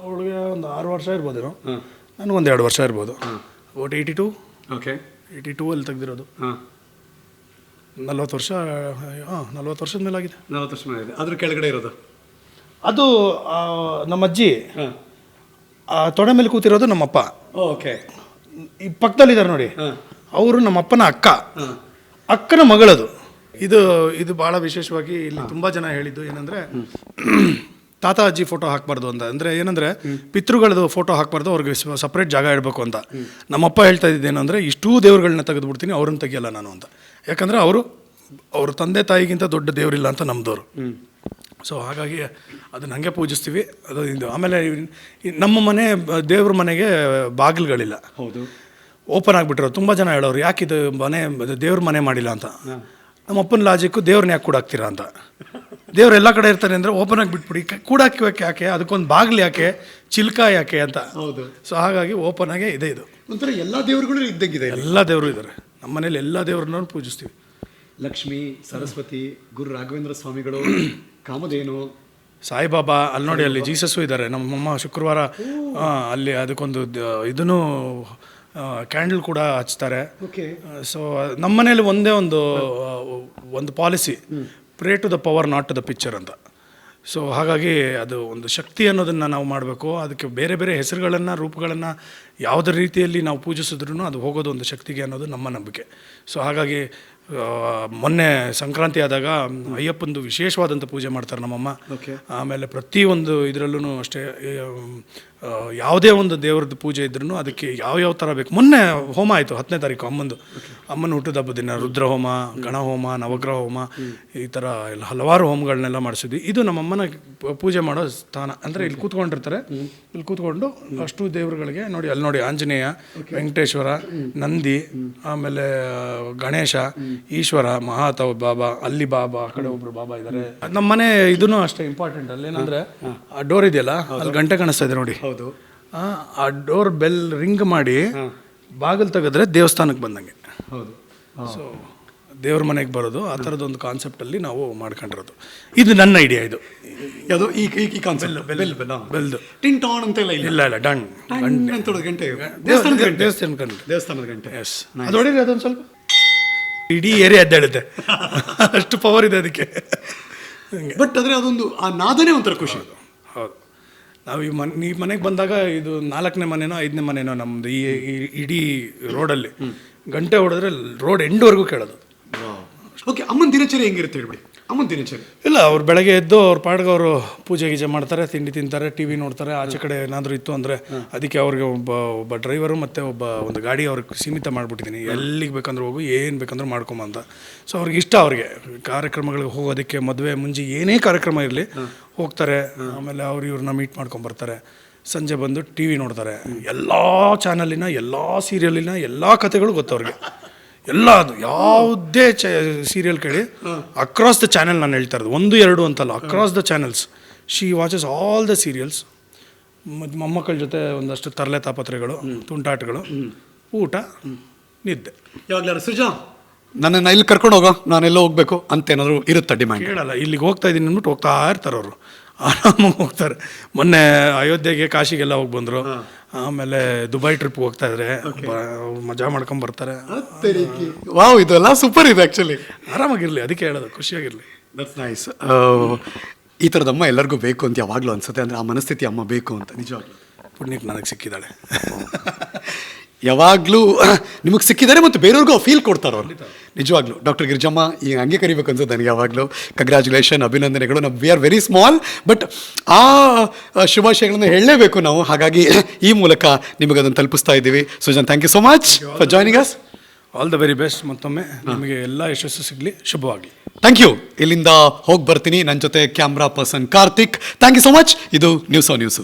ಅವಳಿಗೆ ಒಂದು ಆರು ವರ್ಷ ಇರ್ಬೋದೇನೋ? ನನಗೆ ಒಂದು ಎರಡು ವರ್ಷ ಇರ್ಬೋದು. ಒಟ್ಟು eighty two okay eighty two ಅಲ್ಲಿ ತೆಗ್ದಿರೋದು. ಹಾಂ. ನಲ್ವತ್ತು ವರ್ಷ ಹಾಂ ನಲ್ವತ್ತು ವರ್ಷದ ಮೇಲೆ ಆಗಿದೆ ನಲ್ವತ್ತು ವರ್ಷ ಮೇಲೆ ಅದ್ರ ಕೆಳಗಡೆ ಇರೋದು? ಅದು ನಮ್ಮ ಅಜ್ಜಿ ತೊಡೆ ಮೇಲೆ ಕೂತಿರೋದು ನಮ್ಮಪ್ಪ. ಓಕೆ ಈ ಪಕ್ಕದಲ್ಲಿದ್ದಾರೆ ನೋಡಿ. ಅವರು ನಮ್ಮಪ್ಪನ ಅಕ್ಕ. ಅಕ್ಕನ ಮಗಳದು. ಇದು ಇದು ಭಾಳ ವಿಶೇಷವಾಗಿ ಇಲ್ಲಿ ತುಂಬ ಜನ ಹೇಳಿದ್ದು ಏನಂದರೆ ತಾತ ಅಜ್ಜಿ ಫೋಟೋ ಹಾಕಬಾರ್ದು ಅಂತ. ಅಂದರೆ ಏನಂದರೆ ಪಿತೃಗಳದು ಫೋಟೋ ಹಾಕಬಾರ್ದು ಅವ್ರಿಗೆ ಸಪ್ರೇಟ್ ಜಾಗ ಇಡಬೇಕು ಅಂತ. ನಮ್ಮಪ್ಪ ಹೇಳ್ತಾ ಇದ್ದೇನೆಂದರೆ ಇಷ್ಟೂ ದೇವ್ರುಗಳನ್ನ ತೆಗೆದುಬಿಡ್ತೀನಿ ಅವ್ರನ್ನ ತೆಗಿಯಲ್ಲ ನಾನು ಅಂತ. ಯಾಕಂದರೆ ಅವರು ಅವ್ರ ತಂದೆ ತಾಯಿಗಿಂತ ದೊಡ್ಡ ದೇವರಿಲ್ಲ ಅಂತ ನಮ್ಮದವರು ಸೊ ಹಾಗಾಗಿ ಅದನ್ನ ಹಂಗೆ ಪೂಜಿಸ್ತೀವಿ. ಅದು ಇದು. ಆಮೇಲೆ ನಮ್ಮ ಮನೆ ದೇವ್ರ ಮನೆಗೆ ಬಾಗಿಲುಗಳಿಲ್ಲ. ಹೌದು. ಓಪನ್ ಆಗಿಬಿಟ್ಟಿರೋದು. ತುಂಬ ಜನ ಹೇಳೋರು ಯಾಕೆ ಇದು ಮನೆ ದೇವ್ರ ಮನೆ ಮಾಡಿಲ್ಲ ಅಂತ. ನಮ್ಮ ಅಪ್ಪನ ಲಾಜಿಕ್ಕು ದೇವ್ರನ್ನ ಯಾಕೆ ಕೂಡಾಕ್ತೀರಾ ಅಂತ. ದೇವ್ರು ಎಲ್ಲ ಕಡೆ ಇರ್ತಾರೆ ಅಂದರೆ ಓಪನ್ ಆಗಿ ಬಿಟ್ಬಿಡಿ. ಕೂಡಾಕಿವಕ್ಕೆ ಯಾಕೆ ಅದಕ್ಕೊಂದು ಬಾಗಿಲು ಯಾಕೆ? ಚಿಲ್ಕ ಯಾಕೆ ಅಂತ. ಹೌದು. ಸೊ ಹಾಗಾಗಿ ಓಪನ್ ಆಗೇ ಇದೆ ಇದು. ಒಂಥರ ಎಲ್ಲ ದೇವರುಗಳು ಇದ್ದಂಗಿದೆ. ಎಲ್ಲ ದೇವರು ಇದ್ದಾರೆ ನಮ್ಮ ಮನೇಲಿ ಎಲ್ಲ ದೇವ್ರನ್ನ ಪೂಜಿಸ್ತೀವಿ. ಲಕ್ಷ್ಮಿ ಸರಸ್ವತಿ ಗುರು ರಾಘವೇಂದ್ರ ಸ್ವಾಮಿಗಳು ಕಾಮಧೇನು. ಸಾಯಿಬಾಬಾ ಅಲ್ಲಿ ನೋಡಿ ಅಲ್ಲಿ ಜೀಸಸ್ಸು ಇದ್ದಾರೆ ನಮ್ಮಮ್ಮ ಶುಕ್ರವಾರ ಅಲ್ಲಿ ಅದಕ್ಕೊಂದು ಇದನ್ನು ಕ್ಯಾಂಡಲ್ ಕೂಡ ಹಚ್ತಾರೆ. ಓಕೆ ಸೊ ನಮ್ಮ ಮನೇಲಿ ಒಂದೇ ಒಂದು ಒಂದು policy pray to the power not to the picture ಅಂತ. ಸೊ ಹಾಗಾಗಿ ಅದು ಒಂದು ಶಕ್ತಿ ಅನ್ನೋದನ್ನು ನಾವು ಮಾಡಬೇಕು. ಅದಕ್ಕೆ ಬೇರೆ ಬೇರೆ ಹೆಸರುಗಳನ್ನು ರೂಪಗಳನ್ನು ಯಾವುದೇ ರೀತಿಯಲ್ಲಿ ನಾವು ಪೂಜಿಸಿದ್ರೂ ಅದು ಹೋಗೋದು ಒಂದು ಶಕ್ತಿಗೆ ಅನ್ನೋದು ನಮ್ಮ ನಂಬಿಕೆ. ಸೊ ಹಾಗಾಗಿ ಮೊನ್ನೆ ಸಂಕ್ರಾಂತಿ ಆದಾಗ ಅಯ್ಯಪ್ಪಂದು ವಿಶೇಷವಾದಂಥ ಪೂಜೆ ಮಾಡ್ತಾರೆ ನಮ್ಮಮ್ಮ. ಆಮೇಲೆ ಪ್ರತಿಯೊಂದು ಇದರಲ್ಲೂ ಅಷ್ಟೇ ಯಾವುದೇ ಒಂದು ದೇವ್ರದ್ದು ಪೂಜೆ ಇದ್ರೂ ಅದಕ್ಕೆ ಯಾವ ಯಾವ ಥರ ಬೇಕು? ಮೊನ್ನೆ ಹೋಮ ಆಯಿತು, ಹತ್ತನೇ ತಾರೀಕು ಅಮ್ಮಂದು. ಅಮ್ಮನ ಹುಟ್ಟದ ಹಬ್ಬದ ದಿನ ರುದ್ರ ಹೋಮ ಗಣ ಹೋಮ ನವಗ್ರಹ ಹೋಮ ಈ ಥರ ಎಲ್ಲ ಹಲವಾರು ಹೋಮಗಳನ್ನೆಲ್ಲ ಮಾಡಿಸಿದ್ವಿ. ಇದು ನಮ್ಮ ಅಮ್ಮನ ಪೂಜೆ ಮಾಡೋ ಸ್ಥಾನ. ಅಂದರೆ ಇಲ್ಲಿ ಕೂತ್ಕೊಂಡಿರ್ತಾರೆ. ಇಲ್ಲಿ ಕೂತ್ಕೊಂಡು ಅಷ್ಟು ದೇವರುಗಳಿಗೆ ನೋಡಿ, ಅಲ್ಲಿ ನೋಡಿ ಆಂಜನೇಯ, ವೆಂಕಟೇಶ್ವರ, ನಂದಿ, ಆಮೇಲೆ ಗಣೇಶ, ಈಶ್ವರ ಮಹಾತ ಬಾಬಾ, ಅಲ್ಲಿ ಬಾಬಾ, ಆ ಕಡೆ ಒಬ್ರು ಬಾಬಾ ಇದ್ದಾರೆ ನಮ್ಮ ಮನೆ ಇದೂ ಅಷ್ಟೇ ಇಂಪಾರ್ಟೆಂಟ್ ಅಲ್ಲಿ. ಏನಂದ್ರೆ, ಆ ಡೋರ್ ಇದೆಯಲ್ಲ, ಅಲ್ಲಿ ಗಂಟೆ ಕಾಣಿಸ್ತಾ ಇದೆ ನೋಡಿ. ಹೌದು. ಆ, ಡೋರ್ ಬೆಲ್ ರಿಂಗ್ ಮಾಡಿ ಬಾಗಿಲು ತೆಗೆದ್ರೆ ದೇವಸ್ಥಾನಕ್ಕೆ ಬಂದಂಗೆ. ಹೌದು. ಸೊ ದೇವ್ರ ಮನೆಗೆ ಬರೋದು ಆ ಥರದ ಒಂದು ಕಾನ್ಸೆಪ್ಟಲ್ಲಿ ನಾವು ಮಾಡ್ಕೊಂಡಿರೋದು. ಇದು ನನ್ನ ಐಡಿಯಾ ಇದು. ಯಾವುದು? ಈ ಈ- ಕಾನ್ಸೆಪ್ಟ್ ಬೆಲ್ ಬೆಲ್ ಬೆಲ್ದು ಟಿನ್ ಟಾನ್ ಅಂತೆಲ್ಲ ಇಲ್ಲ ಇಲ್ಲ. ಇಲ್ಲ ಡಂಗ್ ಅಂತ ಗಂಟೆ. ದೇವಸ್ಥಾನದ ಗಂಟೆ. ದೇವಸ್ಥಾನ ಗಂಟೆ. ದೇವಸ್ಥಾನದ ಗಂಟೆ. ಎಸ್ ಅದು ಹೊಡೀರಿ ಅದೊಂದು ಸ್ವಲ್ಪ. ಇಡೀ ಏರಿಯಾ ಎದ್ದೇಳುತ್ತೆ. ಅಷ್ಟು ಪವರ್ ಇದೆ ಅದಕ್ಕೆ. ಬಟ್ ಅದ್ರೆ ಅದೊಂದು ಆ ನಾದನೇ ಒಂಥರ ಖುಷಿ. ಹೌದು. ನಾವು ಈ ಮನೆ ಈ ಮನೆಗೆ ಬಂದಾಗ ಇದು ನಾಲ್ಕನೇ ಮನೆನೋ ಐದನೇ ಮನೆನೋ ನಮ್ಮದು ಈ ಈ ಇಡೀ ರೋಡಲ್ಲಿ. ಗಂಟೆ ಹೊಡೆದ್ರೆ ರೋಡ್ ಎಂಡ್ವರೆಗೂ ಕೇಳೋದು. ಓಕೆ ಅಮ್ಮನ ದಿನಚರಿ ಹೆಂಗಿರುತ್ತೆ ಹೇಳ್ಬಿಡಿ. ಅಮ್ಮನ ದಿನಚರಿ. ಇಲ್ಲ ಅವ್ರು ಬೆಳಗ್ಗೆ ಎದ್ದು ಅವ್ರ ಪಾಡ್ಗೆ ಅವರು ಪೂಜೆ ಗೀಜೆ ಮಾಡ್ತಾರೆ ತಿಂಡಿ ತಿಂತಾರೆ ಟಿ ವಿ ನೋಡ್ತಾರೆ ಆಚೆ ಕಡೆ ಏನಾದರೂ ಇತ್ತು ಅಂದರೆ ಅದಕ್ಕೆ ಅವ್ರಿಗೆ ಒಬ್ಬ ಒಬ್ಬ ಡ್ರೈವರು ಮತ್ತು ಒಬ್ಬ ಒಂದು ಗಾಡಿ ಅವ್ರಿಗೆ ಸೀಮಿತ ಮಾಡಿಬಿಟ್ಟಿದ್ದೀನಿ. ಎಲ್ಲಿಗೆ ಬೇಕಂದ್ರೆ ಹೋಗು ಏನು ಬೇಕಂದ್ರೆ ಮಾಡ್ಕೊಂಬ ಅಂತ. ಸೊ ಅವ್ರಿಗೆ ಇಷ್ಟ ಅವ್ರಿಗೆ. ಕಾರ್ಯಕ್ರಮಗಳಿಗೆ ಹೋಗೋದಕ್ಕೆ ಮದುವೆ ಮುಂಜಿ ಏನೇ ಕಾರ್ಯಕ್ರಮ ಇರಲಿ ಹೋಗ್ತಾರೆ ಆಮೇಲೆ ಅವ್ರು ಇವ್ರನ್ನ ಮೀಟ್ ಮಾಡ್ಕೊಂಬರ್ತಾರೆ. ಸಂಜೆ ಬಂದು ಟಿ ವಿ ನೋಡ್ತಾರೆ. ಎಲ್ಲ ಚಾನಲಿನ ಎಲ್ಲ ಸೀರಿಯಲಿನ ಎಲ್ಲ ಕಥೆಗಳು ಗೊತ್ತು ಅವ್ರಿಗೆ. ಎಲ್ಲ ಅದು. ಯಾವುದೇ ಚ ಸೀರಿಯಲ್ ಕೇಳಿ ಅಕ್ರಾಸ್ ದ ಚಾನೆಲ್ ನಾನು ಹೇಳ್ತಾ ಇರೋದು. ಒಂದು ಎರಡು ಅಂತಲ್ಲ across the channels she watches all the serials ಮತ್ತು ಮೊಮ್ಮಕ್ಕಳ ಜೊತೆ ಒಂದಷ್ಟು ತರಲೆ ತಾಪತ್ರೆಗಳು ತುಂಟಾಟಗಳು ಊಟ ನಿದ್ದೆ. ಯಾವಾಗಲಾರು ಸೃಜಾ ನನ್ನನ್ನು ಇಲ್ಲಿ ಕರ್ಕೊಂಡು ಹೋಗೋ ನಾನೆಲ್ಲ ಹೋಗ್ಬೇಕು ಅಂತ ಏನಾದ್ರು ಇರುತ್ತಾ ಡಿಮ್ಯಾಂಡ್ ಕೇಳಲ್ಲ ಇಲ್ಲಿಗೆ ಹೋಗ್ತಾ ಇದ್ದೀನಿ ಅಂದ್ಬಿಟ್ಟು ಹೋಗ್ತಾ ಇರ್ತಾರೆ ಅವರು. ಆರಾಮಾಗಿ ಹೋಗ್ತಾರೆ. ಮೊನ್ನೆ ಅಯೋಧ್ಯೆಗೆ ಕಾಶಿಗೆಲ್ಲ ಹೋಗಿ ಬಂದರು. ಆಮೇಲೆ ದುಬೈ ಟ್ರಿಪ್ ಹೋಗ್ತಾ ಇದ್ರೆ ಮಜಾ ಮಾಡ್ಕೊಂಡ್ ಬರ್ತಾರೆ. ವಾವ್ ಇದೆಲ್ಲ ಸೂಪರ್ ಇದೆ ಆ್ಯಕ್ಚುಲಿ ಆರಾಮಾಗಿರಲಿ ಅದಕ್ಕೆ ಹೇಳೋದು ಖುಷಿಯಾಗಿರಲಿ. ದಟ್ಸ್ ನೈಸ್ ಈ ಥರದ ಅಮ್ಮ ಎಲ್ಲರಿಗೂ ಬೇಕು ಅಂತ ಯಾವಾಗಲೂ ಅನ್ಸುತ್ತೆ ಅಂದ್ರೆ ಆ ಮನಸ್ಥಿತಿ ಅಮ್ಮ ಬೇಕು ಅಂತ ನಿಜವಾಗ್ಲೂ. ಪುಣ್ಯಕ್ಕೆ ನನಗೆ ಸಿಕ್ಕಿದ್ದಾಳೆ. ಯಾವಾಗಲೂ ನಿಮಗೆ ಸಿಕ್ಕಿದ್ದಾರೆ ಮತ್ತು ಬೇರೆಯವ್ರಿಗೂ ಫೀಲ್ ಕೊಡ್ತಾರೆ ಅವರು. ನಿಜವಾಗ್ಲೂ. ಡಾಕ್ಟರ್ ಗಿರಿಜಮ್ಮ ಈಗ ಹಂಗೆ ಕರಿಬೇಕು ಅನ್ಸುತ್ತೆ ನನಗೆ ಯಾವಾಗಲೂ. ಕಂಗ್ರ್ಯಾಚುಲೇಷನ್ ಅಭಿನಂದನೆಗಳು. ನಾವು we are very small but ಆ ಶುಭಾಶಯಗಳನ್ನು ಹೇಳಲೇಬೇಕು ನಾವು. ಹಾಗಾಗಿ ಈ ಮೂಲಕ ನಿಮಗೆ ಅದನ್ನು ತಲುಪಿಸ್ತಾ ಇದ್ದೀವಿ. Sujan thank you so much for joining us all the very best ಮತ್ತೊಮ್ಮೆ ನಿಮಗೆ ಎಲ್ಲ ಯಶಸ್ಸು ಸಿಗಲಿ. ಶುಭವಾಗಲಿ ಥ್ಯಾಂಕ್ ಯು ಇಲ್ಲಿಂದ ಹೋಗಿ ಬರ್ತೀನಿ. ನನ್ನ ಜೊತೆ camera person Karthik. Thank you so much ಇದು ನ್ಯೂಸ್ ಆ ನ್ಯೂಸು